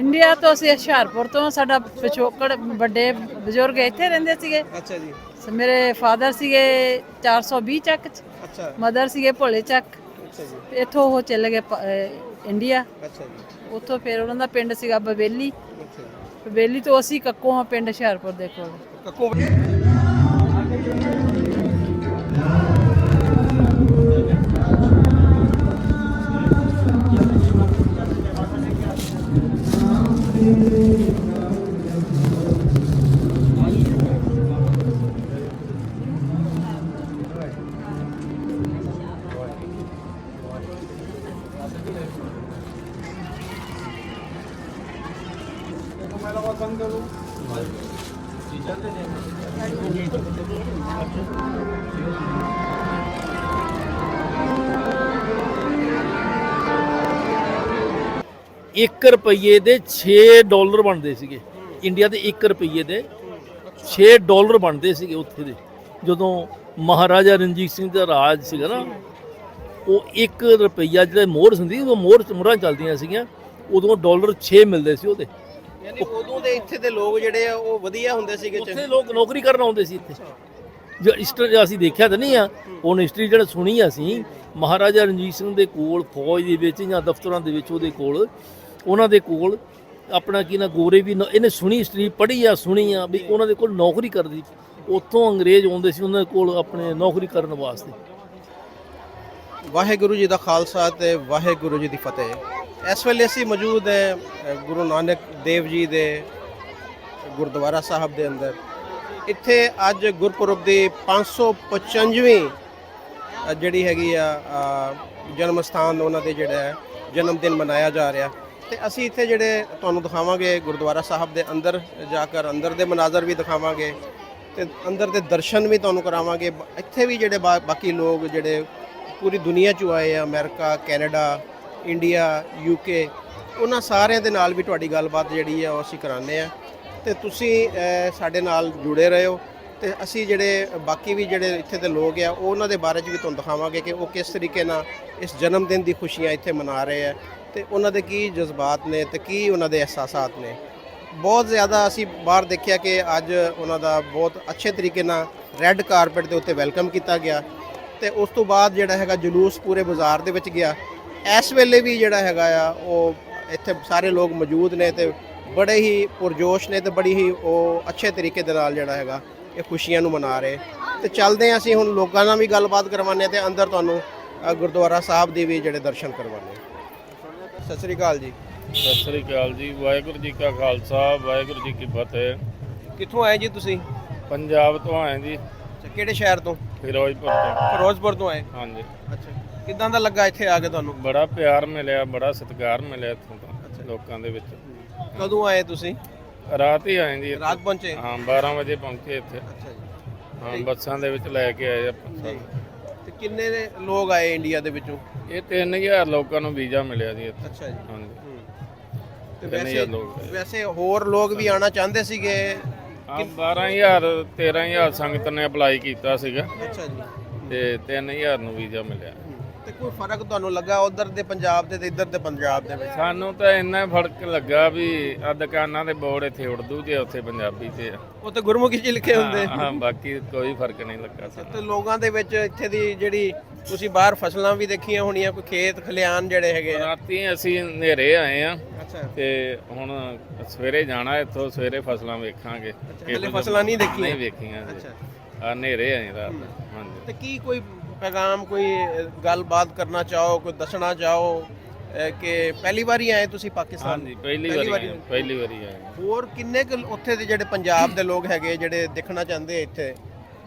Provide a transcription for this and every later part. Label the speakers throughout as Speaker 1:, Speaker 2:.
Speaker 1: India ਤੋਂ ਅਸੀਂ ਹੁਸ਼ਿਆਰਪੁਰ ਤੋਂ ਸਾਡਾ ਪਿਛੋਕੜ ਵੱਡੇ ਬਜ਼ੁਰਗ ਇੱਥੇ ਰਹਿੰਦੇ ਸੀਗੇ।
Speaker 2: ਅੱਛਾ ਜੀ।
Speaker 1: ਸ- ਮੇਰੇ ਫਾਦਰ ਸੀਗੇ 420 ਚੱਕ ਚ
Speaker 2: ਅੱਛਾ।
Speaker 1: ਮਦਰ ਸੀਗੇ ਭੋਲੇ ਚੱਕ।
Speaker 2: ਅੱਛਾ ਜੀ।
Speaker 1: ਇੱਥੋਂ ਉਹ ਚਲੇ ਗਏ ਪ- ਅਹ ਇੰਡੀਆ।
Speaker 2: ਅੱਛਾ ਜੀ।
Speaker 1: ਉੱਥੋਂ ਫਿਰ ਉਹਨਾਂ ਦਾ ਪਿੰਡ ਸੀਗਾ ਬਵੇਲੀ।
Speaker 2: ਅੱਛਾ
Speaker 1: ਬਵੇਲੀ ਤੋਂ ਅਸੀਂ ਕੱਕੋ ਹਾਂ ਪਿੰਡ ਹੁਸ਼ਿਆਰਪੁਰ ਦੇ ਕੋਲ।
Speaker 2: ਕੱਕੋ
Speaker 3: ਇੱਕ ਰੁਪਏ ਦੇ 6 ਡਾਲਰ ਬਣਦੇ ਸੀਗੇ। ਇੰਡੀਆ ਦੇ 1 ਰੁਪਏ ਦੇ 6 ਡਾਲਰ ਬਣਦੇ ਸੀਗੇ ਉੱਥੇ ਦੇ। ਜਦੋਂ ਮਹਾਰਾਜਾ ਰਣਜੀਤ ਸਿੰਘ ਦਾ ਰਾਜ ਸੀਗਾ ਨਾ ਉਹ 1 ਰੁਪਈਆ ਜਿਹੜਾ ਮੋਹਰ ਹੁੰਦੀ ਉਹ ਮੋਹਰ ਮੁਹਰਾਂ ਚੱਲਦੀਆਂ ਸੀਗੀਆਂ ਉਦੋਂ ਡਾਲਰ 6 ਮਿਲਦੇ ਸੀ ਉਹਦੇ।
Speaker 2: ਯਾਨੀ ਉਦੋਂ ਦੇ ਇੱਥੇ ਦੇ ਲੋਕ ਜਿਹੜੇ ਆ ਉਹ ਵਧੀਆ ਹੁੰਦੇ ਸੀਗੇ
Speaker 3: ਉੱਥੇ ਲੋਕ ਨੌਕਰੀ ਕਰਨ ਆਉਂਦੇ ਸੀ ਇੱਥੇ। ਜੋ ਹਿਸਟਰੀ ਅਸੀਂ ਦੇਖਿਆ ਤਾਂ ਨਹੀਂ ਆ ਹੁਣ ਹਿਸਟਰੀ ਜਿਹੜਾ ਸੁਣੀ ਆ ਅਸੀਂ ਮਹਾਰਾਜਾ ਰਣਜੀਤ ਸਿੰਘ ਦੇ ਕੋਲ ਫੌਜ ਦੇ ਵਿੱਚ ਜਾਂ ਦਫ਼ਤਰਾਂ ਦੇ ਵਿੱਚ ਉਹਦੇ ਕੋਲ ਉਹਨਾਂ ਦੇ ਕੋਲ ਆਪਣਾ ਕੀ ਨਾ ਗੋਰੇ ਵੀ ਇਹਨੇ ਸੁਣੀ ਹਿਸਟਰੀ ਪੜ੍ਹੀ ਆ ਸੁਣੀ ਆ ਵੀ ਉਹਨਾਂ ਦੇ ਕੋਲ ਨੌਕਰੀ ਕਰਦੀ ਉੱਥੋਂ ਅੰਗਰੇਜ਼ ਆਉਂਦੇ ਸੀ ਉਹਨਾਂ ਦੇ ਕੋਲ ਆਪਣੇ ਨੌਕਰੀ ਕਰਨ ਵਾਸਤੇ।
Speaker 2: ਵਾਹਿਗੁਰੂ ਜੀ ਦਾ ਖਾਲਸਾ ਤੇ ਵਾਹਿਗੁਰੂ ਜੀ ਦੀ ਫਤਿਹ। ਇਸ ਵੇਲੇ ਅਸੀਂ ਮੌਜੂਦ ਹੈ ਗੁਰੂ ਨਾਨਕ ਦੇਵ ਜੀ ਦੇ ਗੁਰਦੁਆਰਾ ਸਾਹਿਬ ਦੇ ਅੰਦਰ। ਇੱਥੇ ਅੱਜ ਗੁਰਪੁਰਬ ਦੀ 555ਵੀਂ ਅ, ਜਿਹੜੀ ਹੈਗੀ ਆ ਜਨਮ ਸਥਾਨ ਉਹਨਾਂ ਦੇ ਜਿਹੜਾ ਜਨਮ ਦਿਨ ਮਨਾਇਆ ਜਾ ਰਿਹਾ। ਤੇ ਅਸੀਂ ਇੱਥੇ ਜਿਹੜੇ ਤੁਹਾਨੂੰ ਦਿਖਾਵਾਂਗੇ ਗੁਰਦੁਆਰਾ ਸਾਹਿਬ ਦੇ ਅੰਦਰ ਜਾ ਕੇ ਅੰਦਰ ਦੇ ਮਨਾਜ਼ਰ ਵੀ ਦਿਖਾਵਾਂਗੇ ਤੇ ਅੰਦਰ ਦੇ ਦਰਸ਼ਨ ਵੀ ਤੁਹਾਨੂੰ ਕਰਾਵਾਂਗੇ। ਇੱਥੇ ਵੀ ਜਿਹੜੇ ਬਾ- ਬਾਕੀ ਲੋਕ ਜਿਹੜੇ ਪੂਰੀ ਦੁਨੀਆ ਚੋਂ ਆਏ ਆ, ਅਮਰੀਕਾ, ਕੈਨੇਡਾ, ਇੰਡੀਆ ਯੂਕੇ ਉਹਨਾਂ ਸਾਰਿਆਂ ਦੇ ਨਾਲ ਵੀ ਤੁਹਾਡੀ ਗੱਲਬਾਤ ਜਿਹੜੀ ਆ ਉਹ ਅਸੀਂ ਕਰਾਉਂਦੇ ਆ। ਤੇ ਤੁਸੀਂ ਸਾਡੇ ਨਾਲ ਜੁੜੇ ਰਹੋ ਤੇ ਅਸੀਂ ਜਿਹੜੇ ਬਾਕੀ ਵੀ ਜਿਹੜੇ ਇੱਥੇ ਦੇ ਲੋਕ ਆ ਉਹਨਾਂ ਦੇ ਬਾਰੇ 'ਚ ਵੀ ਤੁਹਾਨੂੰ ਦਿਖਾਵਾਂਗੇ ਕਿ ਉਹ ਕਿਸ ਤਰੀਕੇ ਨਾਲ ਇਸ ਜਨਮ ਦਿਨ ਦੀ ਖੁਸ਼ੀਆਂ ਇੱਥੇ ਮਨਾ ਰਹੇ ਆ। ਤੇ ਉਹਨਾਂ ਦੇ ਕੀ ਜਜ਼ਬਾਤ ਨੇ ਤੇ ਕੀ ਉਹਨਾਂ ਦੇ ਅਹਿਸਾਸਾਤ ਨੇ? ਬਹੁਤ ਜ਼ਿਆਦਾ ਅਸੀਂ ਬਾਹਰ ਦੇਖਿਆ ਕਿ ਅੱਜ ਉਹਨਾਂ ਦਾ ਬਹੁਤ ਅੱਛੇ ਤਰੀਕੇ ਨਾਲ ਰੈੱਡ ਕਾਰਪਟ ਦੇ ਉੱਤੇ ਵੈਲਕਮ ਕੀਤਾ ਗਿਆ ਤੇ ਉਸ ਤੋਂ ਬਾਅਦ ਜਿਹੜਾ ਹੈਗਾ ਜਲੂਸ ਪੂਰੇ ਬਾਜ਼ਾਰ ਦੇ ਵਿੱਚ ਗਿਆ। ਇਸ ਵੇਲੇ ਵੀ ਜਿਹੜਾ ਹੈਗਾ ਆ, ਉਹ ਇੱਥੇ ਸਾਰੇ ਲੋਕ ਮੌਜੂਦ ਨੇ ਤੇ ਬੜੇ ਹੀ ਪੁਰਜੋਸ਼ ਨੇ ਤੇ ਬੜੀ ਹੀ ਉਹ ਅੱਛੇ ਤਰੀਕੇ ਦੇ ਨਾਲ ਜਿਹੜਾ ਹੈਗਾ ਇਹ ਖੁਸ਼ੀਆਂ ਨੂੰ ਮਨਾ ਰਹੇ। ਤੇ ਚੱਲਦੇ ਹਾਂ ਅਸੀਂ ਹੁਣ, ਲੋਕਾਂ ਨਾਲ ਵੀ ਗੱਲਬਾਤ ਕਰਵਾਉਂਦੇ ਹਾਂ ਤੇ ਅੰਦਰ ਤੁਹਾਨੂੰ ਗੁਰਦੁਆਰਾ ਸਾਹਿਬ ਦੇ ਵੀ ਜਿਹੜੇ ਦਰਸ਼ਨ ਕਰਵਾਉਂਦੇ ਹਾਂ। ਸਤਿ ਸ੍ਰੀ ਅਕਾਲ ਜੀ।
Speaker 4: ਸਤਿ ਸ੍ਰੀ ਅਕਾਲ ਜੀ ਵਾਹਿਗੁਰੂ ਜੀ ਕਾ ਖਾਲਸਾ ਵਾਹਿਗੁਰੂ ਜੀ ਕੀ ਫਤਿਹ।
Speaker 2: ਕਿੱਥੋਂ ਆਏ ਜੀ ਤੁਸੀਂ?
Speaker 4: ਪੰਜਾਬ ਤੋਂ ਆਏ ਜੀ
Speaker 2: ਅੱਛਾ, ਕਿਹੜੇ ਸ਼ਹਿਰ ਤੋਂ?
Speaker 4: ਫਿਰੋਜ਼ਪੁਰ ਤੋਂ।
Speaker 2: ਫਿਰੋਜ਼ਪੁਰ ਤੋਂ ਆਏ?
Speaker 4: ਹਾਂਜੀ।
Speaker 2: ਅੱਛਾ ਕਿੱਦਾਂ ਦਾ ਲੱਗਾ ਇੱਥੇ ਆ ਕੇ ਤੁਹਾਨੂੰ?
Speaker 4: ਬੜਾ ਪਿਆਰ ਮਿਲਿਆ ਬੜਾ ਸਤਿਕਾਰ ਮਿਲਿਆ ਇੱਥੋਂ ਤਾਂ ਲੋਕਾਂ ਦੇ ਵਿੱਚ।
Speaker 2: ਕਦੋਂ ਆਏ ਤੁਸੀਂ?
Speaker 4: ਰਾਤ ਹੀ ਆਏ ਜੀ ਇੱਥੇ।
Speaker 2: ਰਾਤ ਪਹੁੰਚੇ?
Speaker 4: ਹਾਂ 12 ਵਜੇ ਪਹੁੰਚੇ ਇੱਥੇ।
Speaker 2: ਅੱਛਾ ਜੀ।
Speaker 4: ਹਾਂ ਬੱਸਾਂ ਦੇ ਵਿੱਚ ਲੈ ਕੇ ਆਏ ਆਪਾਂ।
Speaker 2: ਤੇ ਕਿੰਨੇ ਲੋਕ ਆਏ ਇੰਡੀਆ ਦੇ ਵਿੱਚੋਂ?
Speaker 4: ਇਹ 3000 ਲੋਕਾਂ ਨੂੰ ਵੀਜ਼ਾ ਮਿਲਿਆ ਜੀ ਇੱਥੇ।
Speaker 2: ਅੱਛਾ ਜੀ।
Speaker 4: ਹਾਂਜੀ।
Speaker 2: ਤੇ
Speaker 4: ਤਿੰਨ
Speaker 2: ਵੈਸੇ
Speaker 4: ਹਜ਼ਾਰ ਲੋਕ।
Speaker 2: ਵੈਸੇ ਹੋਰ ਲੋਕ ਵੀ ਆਣਾ ਚਾਹੁੰਦੇ ਸੀਗੇ?
Speaker 4: ਹਾਂ 12000 13000 ਸੰਗਤ ਨੇ ਅਪਲਾਈ ਕੀਤਾ ਸੀਗਾ।
Speaker 2: ਅੱਛਾ ਜੀ।
Speaker 4: ਤੇ 3000 ਨੂੰ ਵੀਜ਼ਾ ਮਿਲਿਆ।
Speaker 2: ਤੇ ਕੋਈ ਫ਼ਰਕ ਤੁਹਾਨੂੰ ਲੱਗਾ ਉਧਰ ਦੇ ਪੰਜਾਬ ਦੇ ਤੇ ਇੱਧਰ ਦੇ ਪੰਜਾਬ ਦੇ ਵਿੱਚ?
Speaker 4: ਸਾਨੂੰ ਤਾਂ ਇੰਨਾ ਫ਼ਰਕ ਲੱਗਾ ਵੀ ਆ ਦੁਕਾਨਾਂ ਦੇ ਬੋਰਡ ਇੱਥੇ ਉਰਦੂ ਤੇ ਆ, ਉੱਥੇ ਪੰਜਾਬੀ ਤੇ ਆ।
Speaker 2: ਉਹ ਤੇ ਗੁਰਮੁਖੀ ਚ ਲਿਖੇ ਹੁੰਦੇ।
Speaker 4: ਹਾਂ ਹਾਂ, ਬਾਕੀ ਕੋਈ ਫ਼ਰਕ ਨਹੀਂ ਲੱਗਾ
Speaker 2: ਤੇ
Speaker 4: ਸਾਨੂੰ।
Speaker 2: ਲੋਕਾਂ ਦੇ ਵਿੱਚ ਇੱਥੇ ਦੀ ਜਿਹੜੀ ਤੁਸੀਂ ਬਾਹਰ ਫਸਲਾਂ ਵੀ ਦੇਖੀਆਂ ਹੋਣੀਆਂ ਕੋਈ ਖੇਤ ਖਲਿਆਣ ਜਿਹੜੇ ਹੈਗੇ ਆ?
Speaker 4: ਰਾਤੀ ਅਸੀਂ ਹਨੇਰੇ ਆਏ ਆ
Speaker 2: ਅੱਛਾ।
Speaker 4: ਤੇ ਹੁਣ ਸਵੇਰੇ ਜਾਣਾ ਇੱਥੋਂ ਸਵੇਰੇ ਫਸਲਾਂ ਵੇਖਾਂਗੇ।
Speaker 2: ਹਲੇ ਫਸਲਾਂ ਨਹੀਂ ਦੇਖੀਆਂ?
Speaker 4: ਨਹੀਂ ਵੇਖੀਆਂ ਜੀ
Speaker 2: ਅੱਛਾ।
Speaker 4: ਆ ਹਨੇਰੇ ਆਏ ਰਾਤ। ਹਾਂਜੀ।
Speaker 2: ਤੇ ਕੀ ਕੋਈ ਪੈਗਾਮ ਕੋਈ ਅ, ਗੱਲਬਾਤ ਕਰਨਾ ਚਾਹੋ ਕੋਈ ਦੱਸਣਾ ਚਾਹੋ ਅ, ਕਿ ਪਹਿਲੀ ਵਾਰੀ ਆਏ ਤੁਸੀਂ ਪਾਕਿਸਤਾਨ?
Speaker 4: ਹਾਂਜੀ ਪਹਿਲੀ ਵਾਰੀ ਆਏ, ਪਹਿਲੀ ਵਾਰੀ ਆਏ
Speaker 2: ਹੋਰ ਕਿੰਨੇ ਕੁ ਉੱਥੇ ਦੇ ਜਿਹੜੇ ਪੰਜਾਬ ਦੇ ਲੋਕ ਹੈਗੇ ਜਿਹੜੇ ਦੇਖਣਾ ਚਾਹੁੰਦੇ ਆ ਇੱਥੇ?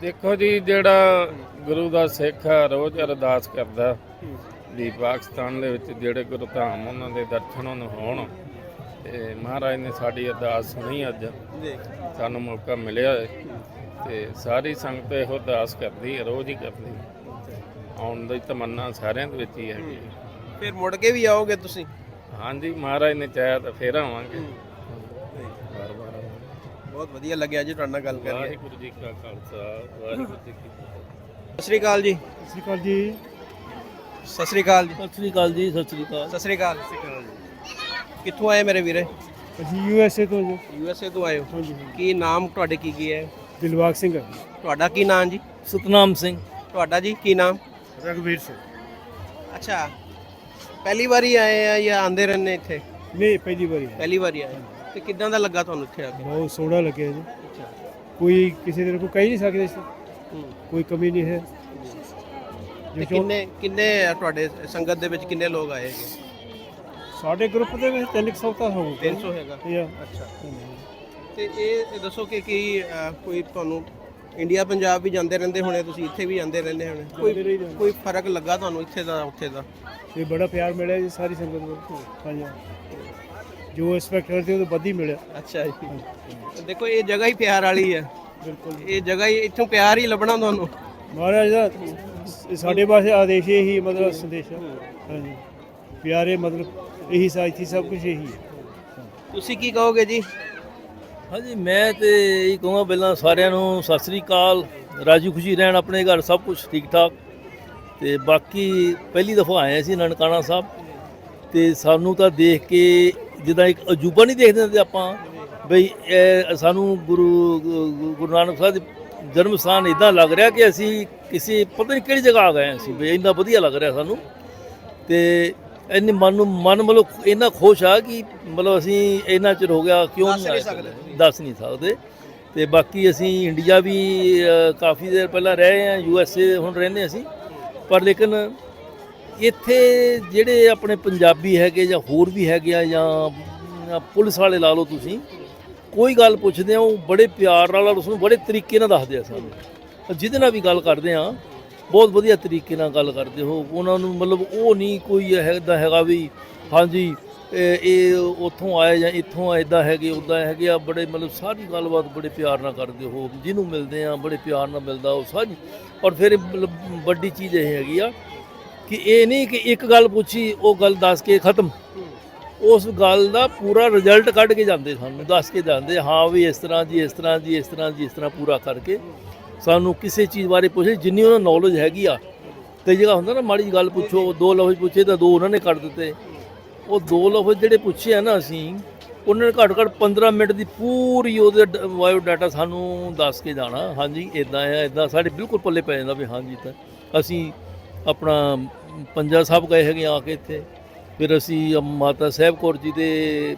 Speaker 4: ਦੇਖੋ ਜੀ ਜਿਹੜਾ ਗੁਰੂ ਦਾ ਸਿੱਖ ਆ ਰੋਜ਼ ਅਰਦਾਸ ਕਰਦਾ ਵੀ ਪਾਕਿਸਤਾਨ ਦੇ ਵਿੱਚ ਜਿਹੜੇ ਗੁਰੂ ਧਾਮ ਉਹਨਾਂ ਦੇ ਦਰਸ਼ਨ ਉਹਨੂੰ ਹੋਣ। ਤੇ ਮਹਾਰਾਜ ਨੇ ਸਾਡੀ ਅਰਦਾਸ ਸੁਣੀ ਅੱਜ। ਸਾਨੂੰ ਮੌਕਾ ਮਿਲਿਆ ਹੈ ਤੇ ਸਾਰੀ ਸੰਗਤ ਇਹੋ ਅਰਦਾਸ ਕਰਦੀ ਹੈ ਰੋਜ਼ ਹੀ ਕਰਦੀ ਹੈ। ਆਉਣ ਦੀ ਤਮੰਨਾ ਸਾਰਿਆਂ ਦੇ ਵਿੱਚ ਹੀ ਹੈਗੀ ਹੈ।
Speaker 2: ਫਿਰ ਮੁੜ ਕੇ ਵੀ ਆਓਗੇ ਤੁਸੀਂ?
Speaker 4: ਹਾਂਜੀ ਮਹਾਰਾਜ ਨੇ ਚਾਹਿਆ ਤਾਂ ਫੇਰ ਆਵਾਂਗੇ।
Speaker 2: ਬਹੁਤ ਵਧੀਆ ਲੱਗਿਆ ਜੀ ਤੁਹਾਡੇ ਨਾਲ ਗੱਲ ਕਰਕੇ
Speaker 4: ਵਾਹਿਗੁਰੂ ਜੀ ਕਾ ਖਾਲਸਾ ਵਾਹਿਗੁਰੂ ਜੀ ਕੀ ਫਤਿਹ।
Speaker 2: ਸਤਿ ਸ੍ਰੀ ਅਕਾਲ ਜੀ।
Speaker 3: ਸਤਿ ਸ਼੍ਰੀ ਅਕਾਲ ਜੀ।
Speaker 2: ਸਤਿ ਸ੍ਰੀ ਅਕਾਲ ਜੀ।
Speaker 3: ਸਤਿ ਸ਼੍ਰੀ ਅਕਾਲ ਜੀ ਸਤਿ ਸ਼੍ਰੀ ਅਕਾਲ।
Speaker 2: ਸਤਿ ਸ੍ਰੀ ਅਕਾਲ। ਕਿੱਥੋਂ ਆਏ ਮੇਰੇ ਵੀਰੇ?
Speaker 5: ਅਸੀਂ ਯੂ ਐਸ ਏ ਤੋਂ ਜੀ।
Speaker 2: ਯੂ ਐਸ ਏ ਤੋਂ ਆਏ ਹੋ।
Speaker 5: ਹਾਂਜੀ।
Speaker 2: ਕੀ ਨਾਮ ਤੁਹਾਡੇ ਕੀ ਕੀ ਹੈ?
Speaker 5: ਦਿਲਬਾਗ ਸਿੰਘ
Speaker 2: ਤੁਹਾਡਾ ਕੀ ਨਾਮ ਜੀ?
Speaker 3: ਸਤਨਾਮ ਸਿੰਘ।
Speaker 2: ਤੁਹਾਡਾ ਜੀ ਕੀ ਨਾਮ?
Speaker 5: ਰਗਵੀਰ ਸਿੰਘ।
Speaker 2: ਅੱਛਾ। ਪਹਿਲੀ ਵਾਰੀ ਆਏ ਆ ਜਾਂ ਆਂਦੇ ਰਹਿੰਦੇ ਇੱਥੇ?
Speaker 5: ਨਹੀਂ ਪਹਿਲੀ ਵਾਰੀ ਹੈ
Speaker 2: ਪਹਿਲੀ ਵਾਰੀ ਆਏ। ਤੇ ਕਿੱਦਾਂ ਦਾ ਲੱਗਾ ਤੁਹਾਨੂੰ ਇੱਥੇ ਆ ਕੇ?
Speaker 5: ਬਹੁਤ ਸੋਹਣਾ ਲੱਗਿਆ ਜੀ। ਕੋਈ ਕਿਸੇ ਤਰ੍ਹਾਂ ਕੋਈ ਕਹਿ ਨਹੀਂ ਸਕਦੇ
Speaker 2: ਹੂੰ।
Speaker 5: ਕੋਈ ਕਮੀ ਨਹੀਂ ਹੈ।
Speaker 2: ਤੇ ਕਿੰਨੇ ਕਿੰਨੇ ਤੁਹਾਡੇ ਸੰਗਤ ਦੇ ਵਿੱਚ ਕਿੰਨੇ ਲੋਕ ਆਏ ਹੈਗੇ?
Speaker 5: ਸਾਡੇ ਗਰੁੱਪ ਦੇ ਵਿੱਚ 300 ਤਾਂ ਹੋਊਗਾ।
Speaker 2: 300 ਹੈਗਾ? ਅੱਛਾ। ਤੇ ਇਹ ਦੱਸੋ ਕਿ ਕੀ ਕੋਈ ਤੁਹਾਨੂੰ ਇੰਡੀਆ ਪੰਜਾਬ ਵੀ ਜਾਂਦੇ ਰਹਿੰਦੇ ਹੋਣੇ ਤੁਸੀਂ ਇੱਥੇ ਵੀ ਜਾਂਦੇ ਰਹਿੰਦੇ ਹੋਣੇ? ਕੋਈ। ਕੋਈ ਫ਼ਰਕ ਲੱਗਾ ਤੁਹਾਨੂੰ ਇੱਥੇ ਦਾ ਉੱਥੇ ਦਾ?
Speaker 5: ਇਹ ਬੜਾ ਪਿਆਰ ਮਿਲਿਆ ਜੀ ਸਾਰੀ ਸੰਗਤ ਨੂੰ। ਹਾਂਜੀ। ਜੋ ਐਕਸਪੈਕਟ ਕਰਦੇ ਉਹ ਤਾਂ ਵੱਧ ਹੀ ਮਿਲਿਆ।
Speaker 2: ਅੱਛਾ ਜੀ। ਦੇਖੋ ਇਹ ਜਗ੍ਹਾ ਹੀ ਪਿਆਰ ਵਾਲੀ ਹੈ।
Speaker 5: ਬਿਲਕੁਲ
Speaker 2: ਇਹ ਜਗ੍ਹਾ ਹੀ ਇੱਥੋਂ ਪਿਆਰ ਹੀ ਲੱਭਣਾ ਤੁਹਾਨੂੰ।
Speaker 5: ਮਹਾਰਾਜ ਦਾ ਸ- ਸਾਡੇ ਪਾਸੇ ਆਦੇਸ਼ ਇਹੀ ਮਤਲਬ ਸੰਦੇਸ਼ ਹੈ। ਹਾਂਜੀ। ਪਿਆਰੇ ਮਤਲਬ ਇਹੀ ਸਾਥੀ ਸਭ ਕੁਝ ਇਹੀ ਹੈ।
Speaker 2: ਤੁਸੀਂ ਕੀ ਕਹੋਗੇ ਜੀ?
Speaker 3: ਹਾਂਜੀ ਮੈਂ ਤੇ ਇਹ ਕਹੂੰਗਾ ਪਹਿਲਾਂ ਸਾਰਿਆਂ ਨੂੰ ਸਤਿ ਸ੍ਰੀ ਅਕਾਲ। ਰਾਜੀ ਖੁਸ਼ੀ ਰਹਿਣ ਆਪਣੇ ਘਰ ਸਭ ਕੁਝ ਠੀਕ ਠਾਕ ਤੇ ਬਾਕੀ ਪਹਿਲੀ ਦਫਾ ਆਏ ਸੀ ਨਨਕਾਣਾ ਸਾਹਿਬ। ਤੇ ਸਾਨੂੰ ਤਾਂ ਦੇਖ ਕੇ ਜਿੱਦਾਂ ਇੱਕ ਅਜੂਬਾ ਨਹੀਂ ਦੇਖਦੇ ਹੁੰਦੇ ਆਪਾਂ ਬਈ ਸਾਨੂੰ ਗੁਰੂ ਗੁਰੂ ਨਾਨਕ ਸਾਹਿਬ ਦੇ ਜਨਮ ਸਥਾਨ ਇਦਾਂ ਲੱਗ ਰਿਹਾ ਕਿ ਅਸੀਂ ਕਿਸੇ ਪਤਾ ਨਹੀਂ ਕਿਹੜੀ ਜਗ੍ਹਾ ਆ ਗਏ ਅਸੀਂ ਵੀ ਇੰਨਾ ਵਧੀਆ ਲੱਗ ਰਿਹਾ ਸਾਨੂੰ। ਤੇ ਇੰਨੇ ਮਨ ਨੂੰ ਮਨ ਮਤਲਬ ਇੰਨਾ ਖੁਸ਼ ਆ ਕਿ ਮਤਲਬ ਅਸੀਂ ਇੰਨਾ ਚਿਰ ਹੋ ਗਿਆ ਕਿਉਂ ਨਹੀਂ। ਦੱਸ ਨਹੀਂ ਸਕਦੇ। ਤੇ ਬਾਕੀ ਅਸੀਂ ਇੰਡੀਆ ਵੀ ਕਾਫੀ ਦੇਰ ਪਹਿਲਾਂ ਰਹੇ ਹਾਂ ਯੂ ਐਸ ਏ ਹੁਣ ਰਹਿੰਦੇ ਅਸੀਂ। ਪਰ ਲੇਕਿਨ ਇੱਥੇ ਜਿਹੜੇ ਆਪਣੇ ਪੰਜਾਬੀ ਹੈਗੇ ਜਾਂ ਹੋਰ ਵੀ ਹੈਗੇ ਆ ਜਾਂ ਪੁਲਿਸ ਵਾਲੇ ਲਾ ਲਓ ਤੁਸੀਂ, ਕੋਈ ਗੱਲ ਪੁੱਛਦੇ ਆ, ਉਹ ਬੜੇ ਪਿਆਰ ਨਾਲ ਔਰ ਉਸਨੂੰ ਬੜੇ ਤਰੀਕੇ ਨਾਲ ਦੱਸਦੇ ਆ ਸਾਨੂੰ। ਜਿਹਦੇ ਨਾਲ ਵੀ ਗੱਲ ਕਰਦੇ ਆ, ਬਹੁਤ ਵਧੀਆ ਤਰੀਕੇ ਨਾਲ ਗੱਲ ਕਰਦੇ ਹੋ। ਉਹਨਾਂ ਨੂੰ ਮਤਲਬ ਉਹ ਨਹੀਂ ਕੋਈ ਹੈਦਾ ਹੈਗਾ ਵੀ, ਹਾਂਜੀ, ਇਹ ਇਹ ਉੱਥੋਂ ਆਏ ਜਾਂ ਇੱਥੋਂ ਆਏ ਇਦਾਂ ਹੈਗੇ ਉਦਾਂ ਹੈਗੇ ਆ, ਬੜੇ ਮਤਲਬ ਸਾਰੀ ਗੱਲਬਾਤ ਬੜੇ ਪਿਆਰ ਨਾਲ ਕਰਦੇ ਹੋ। ਜਿਹਨੂੰ ਮਿਲਦੇ ਆ, ਬੜੇ ਪਿਆਰ ਨਾਲ ਮਿਲਦਾ ਉਹ ਸਾਰੀ। ਔਰ ਫਿਰ ਮਤਲਬ ਵੱਡੀ ਚੀਜ਼ ਇਹ ਹੈਗੀ ਆ ਕਿ ਇਹ ਨਹੀਂ ਕਿ ਇੱਕ ਗੱਲ ਪੁੱਛੀ, ਉਹ ਗੱਲ ਦੱਸ ਕੇ ਖਤਮ। ਉਸ ਗੱਲ ਦਾ ਪੂਰਾ ਰਿਜ਼ਲਟ ਕੱਢ ਕੇ ਜਾਂਦੇ ਸਾਨੂੰ, ਦੱਸ ਕੇ ਜਾਂਦੇ, ਹਾਂ ਵੀ ਇਸ ਤਰ੍ਹਾਂ ਜੀ, ਇਸ ਤਰ੍ਹਾਂ ਜੀ, ਇਸ ਤਰ੍ਹਾਂ ਜੀ, ਇਸ ਤਰ੍ਹਾਂ ਪੂਰਾ ਕਰਕੇ ਸਾਨੂੰ ਕਿਸੇ ਚੀਜ਼ ਬਾਰੇ ਪੁੱਛੇ, ਜਿੰਨੀ ਉਹਨਾਂ ਨੌਲੇਜ ਹੈਗੀ ਆ। ਤੇ ਜਿਹੜਾ ਹੁੰਦਾ ਨਾ, ਮਾੜੀ ਜਿਹੀ ਗੱਲ ਪੁੱਛੋ, ਦੋ ਲਫ਼ਜ਼ ਪੁੱਛੇ ਤਾਂ ਦੋ ਉਹਨਾਂ ਨੇ ਕੱਢ ਦਿੱਤੇ। ਉਹ ਦੋ ਲਫ਼ਜ਼ ਜਿਹੜੇ ਪੁੱਛੇ ਆ ਨਾ ਅਸੀਂ, ਉਹਨਾਂ ਨੇ ਘੱਟ ਘੱਟ 15 ਮਿੰਟ ਦੀ ਪੂਰੀ ਉਹਦੇ ਬਾਇਓ ਡਾਟਾ ਸਾਨੂੰ ਦੱਸ ਕੇ ਜਾਣਾ, ਹਾਂਜੀ ਇਦਾਂ ਆ ਇਦਾਂ ਸਾਡੇ ਬਿਲਕੁਲ ਪੱਲੇ ਪੈ ਜਾਂਦਾ ਵੀ ਹਾਂਜੀ ਤਾਂ ਅਸੀਂ ਆਪਣਾ ਪੰਜਾ ਸਾਹਿਬ ਗਏ ਹੈਗੇ ਆ ਕੇ ਇੱਥੇ। ਫਿਰ ਅਸੀਂ ਮਾਤਾ ਸਾਹਿਬ ਕੌਰ ਜੀ ਦੇ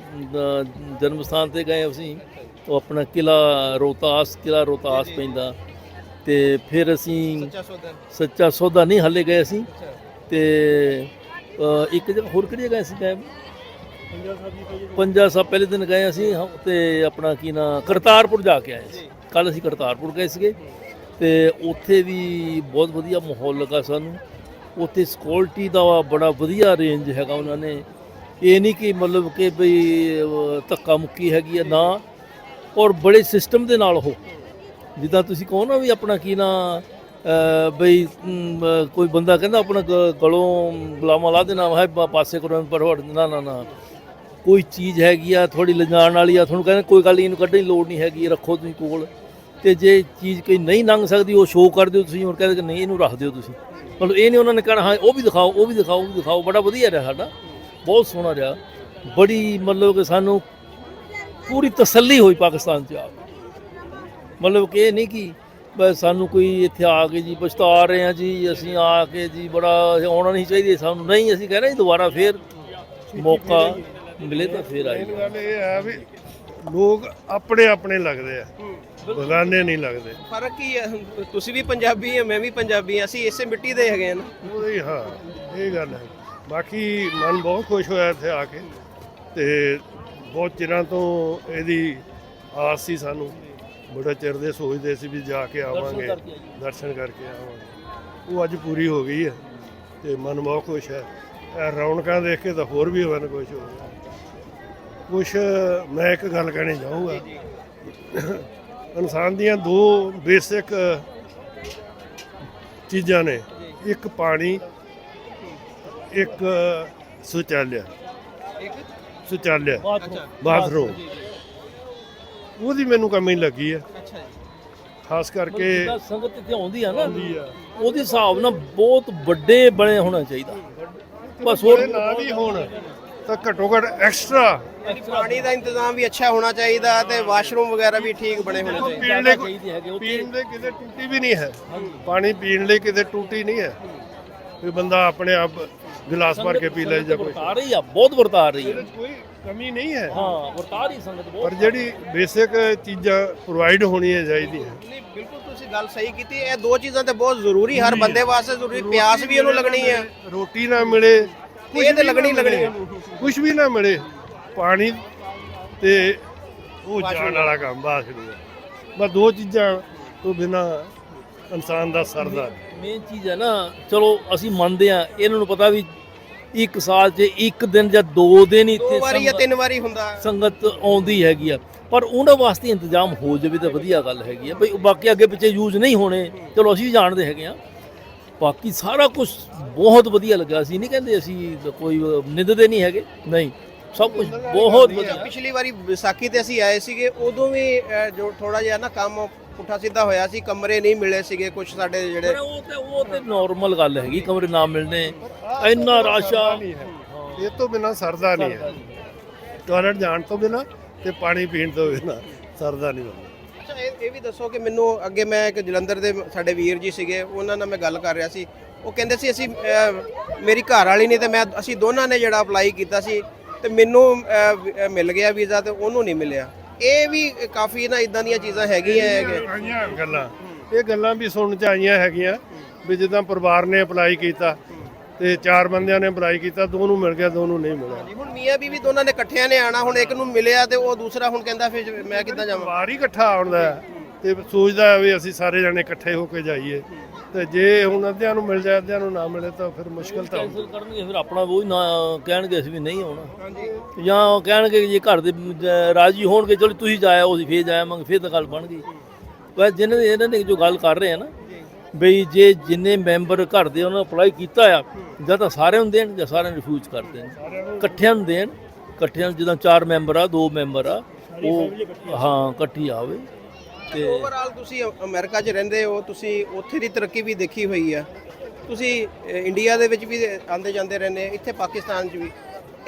Speaker 3: ਜਨਮ ਸਥਾਨ ਤੇ ਗਏ ਅਸੀਂ। ਉਹ ਆਪਣਾ ਕਿਲਾ ਰੋਹਤਾਸ ਕਿਲਾ ਰੋਹਤਾਸ ਪੈਂਦਾ। ਤੇ ਫਿਰ ਅਸੀਂ
Speaker 2: ਸੱਚਾ ਸੌਦਾ
Speaker 3: ਨਹੀਂ। ਹੱਲੇ ਗਏ ਅਸੀਂ। ਤੇ ਇੱਕ ਜਗ੍ਹਾ ਹੋਰ ਕਿਹੜੀ ਜਗ੍ਹਾ ਅਸੀਂ ਗਏ? ਪੰਜਾ ਸਾਹਿਬ ਪਹਿਲੇ ਦਿਨ। ਗਏ ਅਸੀਂ ਤੇ ਆਪਣਾ ਕੀ ਨਾ ਕਰਤਾਰਪੁਰ ਜਾ ਕੇ ਆਏ ਸੀ। ਕੱਲ ਅਸੀਂ ਕਰਤਾਰਪੁਰ ਗਏ ਸੀਗੇ। ਤੇ ਉੱਥੇ ਵੀ ਬਹੁਤ ਵਧੀਆ ਮਾਹੌਲ ਲੱਗਾ ਸਾਨੂੰ। ਉੱਥੇ ਸਿਕਿਉਰਿਟੀ ਦਾ ਬੜਾ ਵਧੀਆ ਰੇਂਜ ਹੈਗਾ ਉਹਨਾਂ ਨੇ। ਇਹ ਨਹੀਂ ਕਿ ਮਤਲਬ ਕਿ ਬਈ ਧੱਕਾ ਮੁੱਕੀ ਹੈਗੀ ਆ, ਨਾ। ਔਰ ਬੜੇ ਸਿਸਟਮ ਦੇ ਨਾਲ ਉਹ। ਜਿੱਦਾਂ ਤੁਸੀਂ ਕਹੋ ਨਾ ਵੀ ਆਪਣਾ ਕੀ ਨਾ ਬਈ ਕੋਈ ਬੰਦਾ ਕਹਿੰਦਾ ਆਪਣਾ ਗ- ਗਲੋਂ ਗੁਲਾਮਾਂ ਲਾ ਦੇਣਾ ਹੈ ਪਾਸੇ ਕਰੋ ਪਰ ਹਟ ਨਾ ਨਾ ਨਾ। ਕੋਈ ਚੀਜ਼ ਹੈਗੀ ਆ ਥੋੜੀ ਲਿਜਾਣ ਵਾਲੀ ਆ, ਤੁਹਾਨੂੰ ਕਹਿੰਦੇ ਕੋਈ ਗੱਲ ਨਹੀਂ ਇਹਨੂੰ ਕੱਢਣ ਦੀ ਲੋੜ ਨਹੀਂ ਹੈਗੀ, ਰੱਖੋ ਤੁਸੀਂ ਕੋਲ। ਤੇ ਜੇ ਚੀਜ਼ ਕੋਈ ਨਹੀਂ ਲੰਘ ਸਕਦੀ, ਉਹ ਸ਼ੋਅ ਕਰ ਦਿਓ ਤੁਸੀਂ ਹੁਣ ਕਹਿੰਦੇ ਕਿ ਨਹੀਂ, ਇਹਨੂੰ ਰੱਖ ਦਿਓ ਤੁਸੀਂ। ਮਤਲਬ ਇਹ ਨਹੀਂ ਉਹਨਾਂ ਨੇ ਕਹਿਣਾ, ਹਾਂ, ਉਹ ਵੀ ਦਿਖਾਓ, ਉਹ ਵੀ ਦਿਖਾਓ, ਉਹ ਵੀ ਦਿਖਾਓ, ਬੜਾ ਵਧੀਆ ਰਿਹਾ ਸਾਡਾ, ਬਹੁਤ ਸੋਹਣਾ ਰਿਹਾ। ਬੜੀ ਮਤਲਬ ਕਿ ਸਾਨੂੰ ਪੂਰੀ ਤਸੱਲੀ ਹੋਈ ਪਾਕਿਸਤਾਨ 'ਚ ਆ ਮਤਲਬ ਕਿ ਇਹ ਨਹੀਂ ਕਿ ਬਸ ਸਾਨੂੰ ਕੋਈ ਇੱਥੇ ਆ ਕੇ ਜੀ ਪਛਤਾ ਰਹੇ ਆ ਜੀ, ਅਸੀਂ ਆ ਕੇ ਜੀ ਬੜਾ ਆਉਣਾ ਨਹੀਂ ਚਾਹੀਦਾ, ਸਾਨੂੰ ਨਹੀਂ, ਅਸੀਂ ਕਹਿ ਰਹੇ ਜੀ ਦੁਬਾਰਾ ਫੇਰ ਮੌਕਾ ਮਿਲੇ ਤਾਂ ਫੇਰ ਆਏ।
Speaker 6: ਇਹ ਹੈ ਵੀ ਲੋਕ ਆਪਣੇ ਆਪਣੇ ਲੱਗਦੇ ਆ। ਬਗਾਨੇ ਨਹੀਂ ਲੱਗਦੇ।
Speaker 2: ਫ਼ਰਕ ਕੀ ਹੈ ਤੁਸੀਂ ਵੀ ਪੰਜਾਬੀ ਹੈ ਮੈਂ ਵੀ ਪੰਜਾਬੀ ਹਾਂ ਅਸੀਂ ਇਸੇ ਮਿੱਟੀ ਦੇ ਹੈਗੇ ਆ ਨਾ।
Speaker 6: ਉਹਦੀ ਹਾਂ ਇਹ ਗੱਲ ਹੈ। ਬਾਕੀ ਮਨ ਬਹੁਤ ਖੁਸ਼ ਹੋਇਆ ਇੱਥੇ ਆ ਕੇ ਤੇ ਬਹੁਤ ਚਿਰਾਂ ਤੋਂ ਇਹਦੀ ਆਸ ਸੀ ਸਾਨੂੰ। ਬੜਾ ਚਿਰ ਦੇ ਸੋਚਦੇ ਸੀ ਵੀ ਜਾ ਕੇ ਆਵਾਂਗੇ। ਦਰਸ਼ਨ ਕਰਕੇ ਆਵਾਂਗੇ। ਉਹ ਅੱਜ ਪੂਰੀ ਹੋ ਗਈ ਹੈ ਤੇ ਮਨ ਬਹੁਤ ਖੁਸ਼ ਹੈ। ਰੌਣਕਾਂ ਦੇਖ ਕੇ ਤਾਂ ਹੋਰ ਵੀ ਮਨ ਖੁਸ਼ ਹੋ ਗਿਆ। ਕੁਛ ਮੈਂ ਇੱਕ ਗੱਲ ਕਹਿਣੀ ਚਾਹੂੰਗਾ। ਇਨਸਾਨ ਦੀਆਂ ਦੋ ਬੇਸਿਕ ਚੀਜ਼ਾਂ ਨੇ ਇੱਕ ਪਾਣੀ ਇੱਕ ਸ਼ੌਚਾਲਿਆ।
Speaker 2: ਇੱਕ
Speaker 6: ਸ਼ੌਚਾਲਿਆ
Speaker 3: ਬਾਥਰੂਮ।
Speaker 6: ਉਹਦੀ ਮੈਨੂੰ ਕਮੀ ਲੱਗੀ ਹੈ
Speaker 2: ਅੱਛਾ ਜੀ
Speaker 6: ਖਾਸ ਕਰਕੇ
Speaker 3: ਸੰਗਤ ਇੱਥੇ ਆਉਂਦੀ ਆ ਨਾ ਉਹਦੇ ਹਿਸਾਬ ਨਾਲ ਬਹੁਤ ਵੱਡੇ ਬਣੇ ਹੋਣਾ ਚਾਹੀਦਾ। ਬਸ ਹੋਰ
Speaker 6: ਨਾ ਵੀ ਹੋਣ। ਤਾਂ ਘੱਟੋ ਘੱਟ ਐਕਸਟਰਾ
Speaker 2: ਪਾਣੀ ਦਾ ਇੰਤਜ਼ਾਮ ਵੀ ਅੱਛਾ ਹੋਣਾ ਚਾਹੀਦਾ ਤੇ ਵਾਸ਼ਰੂਮ ਵਗੈਰਾ ਵੀ ਠੀਕ ਬਣੇ ਹੋਣੇ ਚਾਹੀਦੇ।
Speaker 6: ਪੀਣ ਲਈ ਪੀਣ ਕਿਤੇ ਟੂਟੀ ਵੀ ਨਹੀਂ ਹੈ। ਪਾਣੀ ਪੀਣ ਲਈ ਕਿਤੇ ਟੂਟੀ ਨਹੀਂ ਹੈ। ਵੀ ਬੰਦਾ ਆਪਣੇ ਆਪ ਗਿਲਾਸ ਭਰ ਕੇ ਪੀ ਲੈ ਜਾਂ ਕੋਈ
Speaker 3: ਵਰਤਾ ਰਹੀ ਆ ਬਹੁਤ ਵਰਤਾ ਰਹੀ
Speaker 6: 'ਚ ਕੋਈ ਕਮੀ ਨਹੀਂ ਹੈ।
Speaker 3: ਹਾਂ ਵਰਤਾ ਰਹੀ ਸੰਗਤ ਬਹੁਤ
Speaker 6: ਪਰ ਜਿਹੜੀ ਬੇਸਿਕ ਚੀਜ਼ਾਂ ਪ੍ਰੋਵਾਈਡ ਹੋਣੀਆਂ ਚਾਹੀਦੀਆਂ।
Speaker 2: ਨਹੀਂ ਬਿਲਕੁਲ ਤੁਸੀਂ ਗੱਲ ਸਹੀ ਕੀਤੀ। ਇਹ ਦੋ ਚੀਜ਼ਾਂ ਤੇ ਬਹੁਤ ਜ਼ਰੂਰੀ ਹਰ ਬੰਦੇ ਵਾਸਤੇ ਜ਼ਰੂਰੀ। ਪਿਆਸ ਵੀ ਉਹਨੂੰ ਲੱਗਣੀ ਹੈ।
Speaker 6: ਰੋਟੀ ਨਾ ਮਿਲੇ
Speaker 2: ਇਹ ਤੇ ਲੱਗਣੀ ਲੱਗਣੀ।
Speaker 6: ਕੁਛ ਵੀ ਨਾ ਮਿਲੇ। ਪਾਣੀ ਤੇ ਉਹ ਜਾਣ ਵਾਲਾ ਕੰਮ ਬਾਸ ਨਹੀਂ ਹੈ ਬਸ ਦੋ ਚੀਜ਼ਾਂ ਤੋਂ ਬਿਨਾ ਇਨਸਾਨ ਦਾ ਸਰਦਾ ਨਹੀਂ।
Speaker 3: ਮੇਨ ਚੀਜ਼ ਹੈ ਨਾ ਚਲੋ ਅਸੀਂ ਮੰਨਦੇ ਆ ਇਹਨਾਂ ਨੂੰ ਪਤਾ ਵੀ ਇੱਕ ਸਾਲ 'ਚ ਇੱਕ ਦਿਨ ਜਾਂ ਦੋ ਦਿਨ ਹੀ
Speaker 2: ਦੋ
Speaker 3: ਇੱਥੇ
Speaker 2: ਵਾਰੀ ਜਾਂ
Speaker 3: ਸੰਗਤ-
Speaker 2: ਤਿੰਨ ਵਾਰੀ ਹੁੰਦਾ। ਹੈ।
Speaker 3: ਸੰਗਤ ਆਉਂਦੀ ਹੈਗੀ ਆ। ਪਰ ਉਹਨਾਂ ਵਾਸਤੇ ਇੰਤਜ਼ਾਮ ਹੋ ਜਾਵੇ ਤਾਂ ਵਧੀਆ ਗੱਲ ਹੈਗੀ ਆ। ਬਈ ਬਾਕੀ ਅੱਗੇ ਪਿੱਛੇ ਯੂਜ਼ ਨਹੀਂ ਹੋਣੇ। ਚਲੋ ਅਸੀਂ ਵੀ ਜਾਣਦੇ ਹੈਗੇ ਆ। ਬਾਕੀ ਸਾਰਾ ਕੁਝ ਬਹੁਤ ਵਧੀਆ ਲੱਗਾ ਅਸੀਂ ਨਹੀਂ ਕਹਿੰਦੇ ਅਸੀਂ ਕੋਈ ਨਿੰਦਦੇ ਨਹੀਂ ਹੈਗੇ। ਨਹੀਂ ਸਭ ਕੁਝ ਬਹੁਤ ਵਧੀਆ।
Speaker 2: ਪਿਛਲੀ ਵਾਰੀ ਵਿਸਾਖੀ ਤੇ ਅਸੀਂ ਆਏ ਸੀਗੇ ਉਦੋਂ ਵੀ ਜੋ ਥੋੜਾ ਜਿਹਾ ਨਾ ਕੰਮ ਪੁੱਠਾ ਸਿੱਧਾ ਹੋਇਆ ਸੀ ਕਮਰੇ ਨਹੀਂ ਮਿਲੇ ਸੀਗੇ ਕੁਝ ਸਾਡੇ ਜਿਹੜੇ
Speaker 3: ਪਰ ਉਹ ਤੇ ਉਹ ਤੇ ਨਾਰਮਲ ਗੱਲ ਹੈਗੀ ਕਮਰੇ ਨਾ ਮਿਲਣੇ। ਇੰਨਾ ਰਾਸ਼ਾ
Speaker 6: ਨਹੀਂ ਹੈ। ਇਹ ਤੋਂ ਬਿਨਾ ਸਰਦਾ ਨਹੀਂ ਹੈ। ਟਾਇਲਟ ਜਾਣ ਤੋਂ ਬਿਨਾ ਤੇ ਪਾਣੀ ਪੀਣ ਤੋਂ ਬਿਨਾ ਸਰਦਾ ਨਹੀਂ ਹੁੰਦਾ।
Speaker 2: ਅੱਛਾ ਇਹ ਇਹ ਵੀ ਦੱਸੋ ਕਿ ਮੈਨੂੰ ਅੱਗੇ ਮੈਂ ਇੱਕ ਜਲੰਧਰ ਦੇ ਸਾਡੇ ਵੀਰ ਜੀ ਸੀਗੇ ਉਹਨਾਂ ਨਾਲ ਮੈਂ ਗੱਲ ਕਰ ਰਿਹਾ ਸੀ। ਉਹ ਕਹਿੰਦੇ ਸੀ ਅਸੀਂ ਅਹ, ਮੇਰੀ ਘਰ ਵਾਲੀ ਨੇ ਤੇ ਮੈਂ ਅਸੀਂ ਦੋਨਾਂ ਨੇ ਜਿਹੜਾ ਅਪਲਾਈ ਕੀਤਾ ਸੀ ਤੇ ਮੈਨੂੰ ਅਹ, ਵੀ- ਅਹ, ਮਿਲ ਗਿਆ ਵੀਜ਼ਾ ਤੇ ਉਹਨੂੰ ਨਹੀਂ ਮਿਲਿਆ। ਇਹ ਵੀ ਕਾਫੀ ਨਾ ਇਦਾਂ ਦੀਆਂ ਚੀਜ਼ਾਂ ਹੈਗੀਆਂ ਹੈਗੇ।
Speaker 6: ਆਈਆਂ ਗੱਲਾਂ ਇਹ ਗੱਲਾਂ ਵੀ ਸੁਣਨ ਚ ਆਈਆਂ ਹੈਗੀਆਂ ਵੀ ਜਿੱਦਾਂ ਪਰਿਵਾਰ ਨੇ ਅਪਲਾਈ ਕੀਤਾ ਤੇ ਚਾਰ ਬੰਦਿਆਂ ਨੇ ਅਪਲਾਈ ਕੀਤਾ ਦੋ ਨੂੰ ਮਿਲ ਗਿਆ ਦੋ ਨੂੰ ਨਹੀਂ ਮਿਲਿਆ।
Speaker 2: ਜੀ ਹੁਣ ਮੀਆਂ ਬੀਵੀ ਦੋਨਾਂ ਨੇ ਇਕੱਠਿਆਂ ਨੇ ਆਣਾ ਹੁਣ ਇੱਕ ਨੂੰ ਮਿਲਿਆ ਤੇ ਉਹ ਦੂਸਰਾ ਹੁਣ ਕਹਿੰਦਾ ਫਿਰ ਮੈਂ ਕਿੱਦਾਂ ਜਾਵਾਂ?
Speaker 6: ਪਰਿਵਾਰ ਹੀ ਇਕੱਠਾ ਆਉਂਦਾ ਹੈ ਤੇ ਸੋਚਦਾ ਵੀ ਅਸੀਂ ਸਾਰੇ ਜਣੇ ਇਕੱਠੇ ਹੋ ਕੇ ਜਾਈਏ। ਤੇ ਜੇ ਹੁਣ ਅੱਧਿਆਂ ਨੂੰ ਮਿਲ ਜਾਏ ਅੱਧਿਆਂ ਨੂੰ ਨਾ ਮਿਲੇ ਤਾਂ ਫਿਰ ਮੁਸ਼ਕਲ ਤਾਂ ਹੁੰਦੀ।
Speaker 3: ਕੈਂਸਲ ਕਰਨਗੇ ਫਿਰ ਆਪਣਾ ਉਹ ਹੀ ਨਾ ਕਹਿਣਗੇ ਅਸੀਂ ਵੀ ਨਹੀਂ ਆਉਣਾ। ਜਾਂ ਉਹ ਕਹਿਣਗੇ ਕਿ ਜੇ ਘਰ ਦੇ ਜ- ਰਾਜੀ ਹੋਣਗੇ ਚਲੋ ਤੁਸੀਂ ਜਾਇਆ ਅਸੀਂ ਫੇਰ ਜਾਵਾਂਗੇ ਫੇਰ ਤਾਂ ਗੱਲ ਬਣ ਗਈ। ਬਸ ਜਿਹਨਾਂ ਦੇ ਇਹਨਾਂ ਨੇ ਜੋ ਗੱਲ ਕਰ ਰਹੇ ਆ ਨਾ ਬਈ ਜੇ ਜਿੰਨੇ ਮੈਂਬਰ ਘਰ ਦੇ ਉਹਨਾਂ ਅਪਲਾਈ ਕੀਤਾ ਆ ਜਾਂ ਤਾਂ ਸਾਰਿਆਂ ਨੂੰ ਦੇਣ ਜਾਂ ਸਾਰਿਆਂ ਨੂੰ ਰਿਫਿਊਜ਼ ਕਰ ਦੇਣ। ਇਕੱਠਿਆਂ ਨੂੰ ਦੇਣ ਇਕੱਠਿਆਂ ਨੂੰ ਜਿੱਦਾਂ ਚਾਰ ਮੈਂਬਰ ਆ ਦੋ ਮੈਂਬਰ ਆ ਉਹ ਹਾਂ ਇਕੱਠੀ ਆਵੇ ਤੇ
Speaker 2: ਓਵਰਆਲ ਤੁਸੀਂ ਅਮਰੀਕਾ 'ਚ ਰਹਿੰਦੇ ਹੋ ਤੁਸੀਂ ਉੱਥੇ ਦੀ ਤਰੱਕੀ ਵੀ ਦੇਖੀ ਹੋਈ ਆ। ਤੁਸੀਂ ਇੰਡੀਆ ਦੇ ਵਿੱਚ ਵੀ ਆਉਂਦੇ ਜਾਂਦੇ ਰਹਿੰਦੇ ਇੱਥੇ ਪਾਕਿਸਤਾਨ 'ਚ ਵੀ।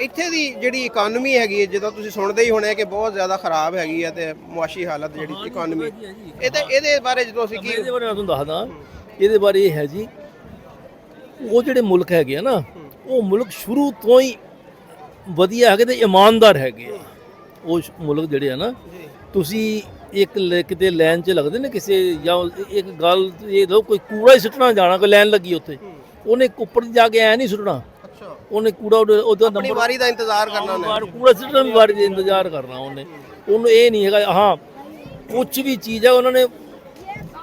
Speaker 2: ਇੱਥੇ ਦੀ ਜਿਹੜੀ ਇਕਨੋਮੀ ਹੈਗੀ ਹੈ ਜਦੋਂ ਤੁਸੀਂ ਸੁਣਦੇ ਹੀ ਹੋਣੇ ਕਿ ਬਹੁਤ ਜ਼ਿਆਦਾ ਖਰਾਬ ਹੈਗੀ ਹੈ ਤੇ ਮੁਆਸ਼ੀ ਹਾਲਤ ਜਿਹੜੀ ਇਕਨੋਮੀ ਇਹ ਤੇ ਇਹਦੇ ਬਾਰੇ ਜਦੋਂ ਅਸੀਂ ਕੀ
Speaker 3: ਇਹਦੇ ਬਾਰੇ ਮੈਂ ਤੁਹਾਨੂੰ ਦੱਸਦਾ। ਇਹਦੇ ਬਾਰੇ ਇਹ ਹੈ ਜੀ ਉਹ ਜਿਹੜੇ ਮੁਲਕ ਹੈਗੇ ਆ ਨਾ ਉਹ ਮੁਲਕ ਸ਼ੁਰੂ ਤੋਂ ਹੀ ਵਧੀਆ ਹੈਗੇ ਤੇ ਇਮਾਨਦਾਰ ਹੈਗੇ ਆ। ਉਹ ਮੁਲਕ ਜਿਹੜੇ ਆ ਨਾ ਤੁਸੀਂ ਇੱਕ ਲ- ਕਿਤੇ ਲਾਈਨ 'ਚ ਲੱਗਦੇ ਨੇ ਕਿਸੇ ਜਾਂ ਇੱਕ ਗੱਲ ਇਹ ਦੋ ਕੋਈ ਕੂੜਾ ਹੀ ਸੁੱਟਣਾ ਜਾਣਾ ਕੋਈ ਲਾਈਨ ਲੱਗੀ ਉੱਥੇ। ਉਹਨੇ ਉੱਪਰ ਜਾ ਕੇ ਐ ਨਹੀਂ ਸੁੱਟਣਾ। ਉਹਨੇ ਕੂੜਾ ਉਹਦਾ ਉਹਦਾ
Speaker 2: ਆਪਣੀ
Speaker 3: ਨੰਬਰ
Speaker 2: ਵਾਰੀ ਦਾ ਇੰਤਜ਼ਾਰ ਕਰਨਾ ਉਹਨੇ।
Speaker 3: ਕੂੜਾ ਸਿੱਟਣ ਵਾਰੀ ਦਾ ਇੰਤਜ਼ਾਰ ਕਰਨਾ ਉਹਨੇ। ਉਹਨੂੰ ਇਹ ਨਹੀਂ ਹੈਗਾ ਹਾਂ ਕੁਝ ਵੀ ਚੀਜ਼ ਹੈ ਉਹਨਾਂ ਨੇ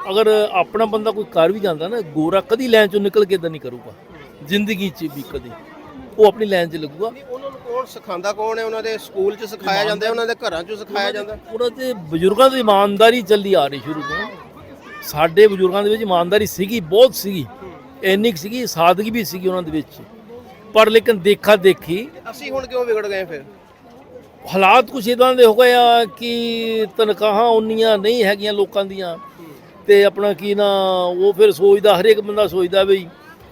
Speaker 3: ਅਗਰ ਆਪਣਾ ਬੰਦਾ ਕੋਈ ਕਰ ਵੀ ਜਾਂਦਾ ਨਾ ਗੋਰਾ ਕਦੀ ਲਾਈਨ ਚੋਂ ਨਿਕਲ ਕੇ ਇਦਾਂ ਨਹੀਂ ਕਰੂਗਾ। ਜ਼ਿੰਦਗੀ 'ਚ ਵੀ ਕਦੀ। ਉਹ ਆਪਣੀ ਲਾਈਨ 'ਚ ਲੱਗੂਗਾ।
Speaker 2: ਨਹੀਂ, ਉਹਨਾਂ ਨੂੰ ਕੌਣ ਸਿਖਾਉਂਦਾ ਕੌਣ ਹੈ ਉਹਨਾਂ ਦੇ ਸਕੂਲ 'ਚ ਸਿਖਾਇਆ ਜਾਂਦਾ ਉਹਨਾਂ ਦੇ ਘਰਾਂ 'ਚ ਸਿਖਾਇਆ ਜਾਂਦਾ
Speaker 3: ਉਹਨਾਂ ਦੇ ਬਜ਼ੁਰਗਾਂ ਦੀ ਇਮਾਨਦਾਰੀ ਚੱਲੀ ਆ ਰਹੀ ਸ਼ੁਰੂ ਤੋਂ। ਸਾਡੇ ਬਜ਼ੁਰਗਾਂ ਦੇ ਵਿੱਚ ਇਮਾਨਦਾਰੀ ਸੀਗੀ ਬਹੁਤ ਸੀਗੀ। ਇੰਨੀ ਕੁ ਸੀਗੀ ਸਾਦਗੀ ਵੀ ਸੀਗੀ ਉਹਨਾਂ ਦੇ ਵਿੱਚ। ਪਰ ਲੇਕਿਨ ਦੇਖਾ ਦੇਖੀ
Speaker 2: ਅਸੀਂ ਹੁਣ ਕਿਉਂ ਵਿਗੜ ਗਏ ਫਿਰ?
Speaker 3: ਹਾਲਾਤ ਕੁਛ ਇਦਾਂ ਦੇ ਹੋ ਗਏ ਆ ਕਿ ਤਨਖਾਹਾਂ ਉਨੀਆਂ ਨਹੀਂ ਹੈਗੀਆਂ ਲੋਕਾਂ ਦੀਆਂ। ਤੇ ਆਪਣਾ ਕੀ ਨਾ ਉਹ ਫਿਰ ਸੋਚਦਾ ਹਰੇਕ ਬੰਦਾ ਸੋਚਦਾ ਵੀ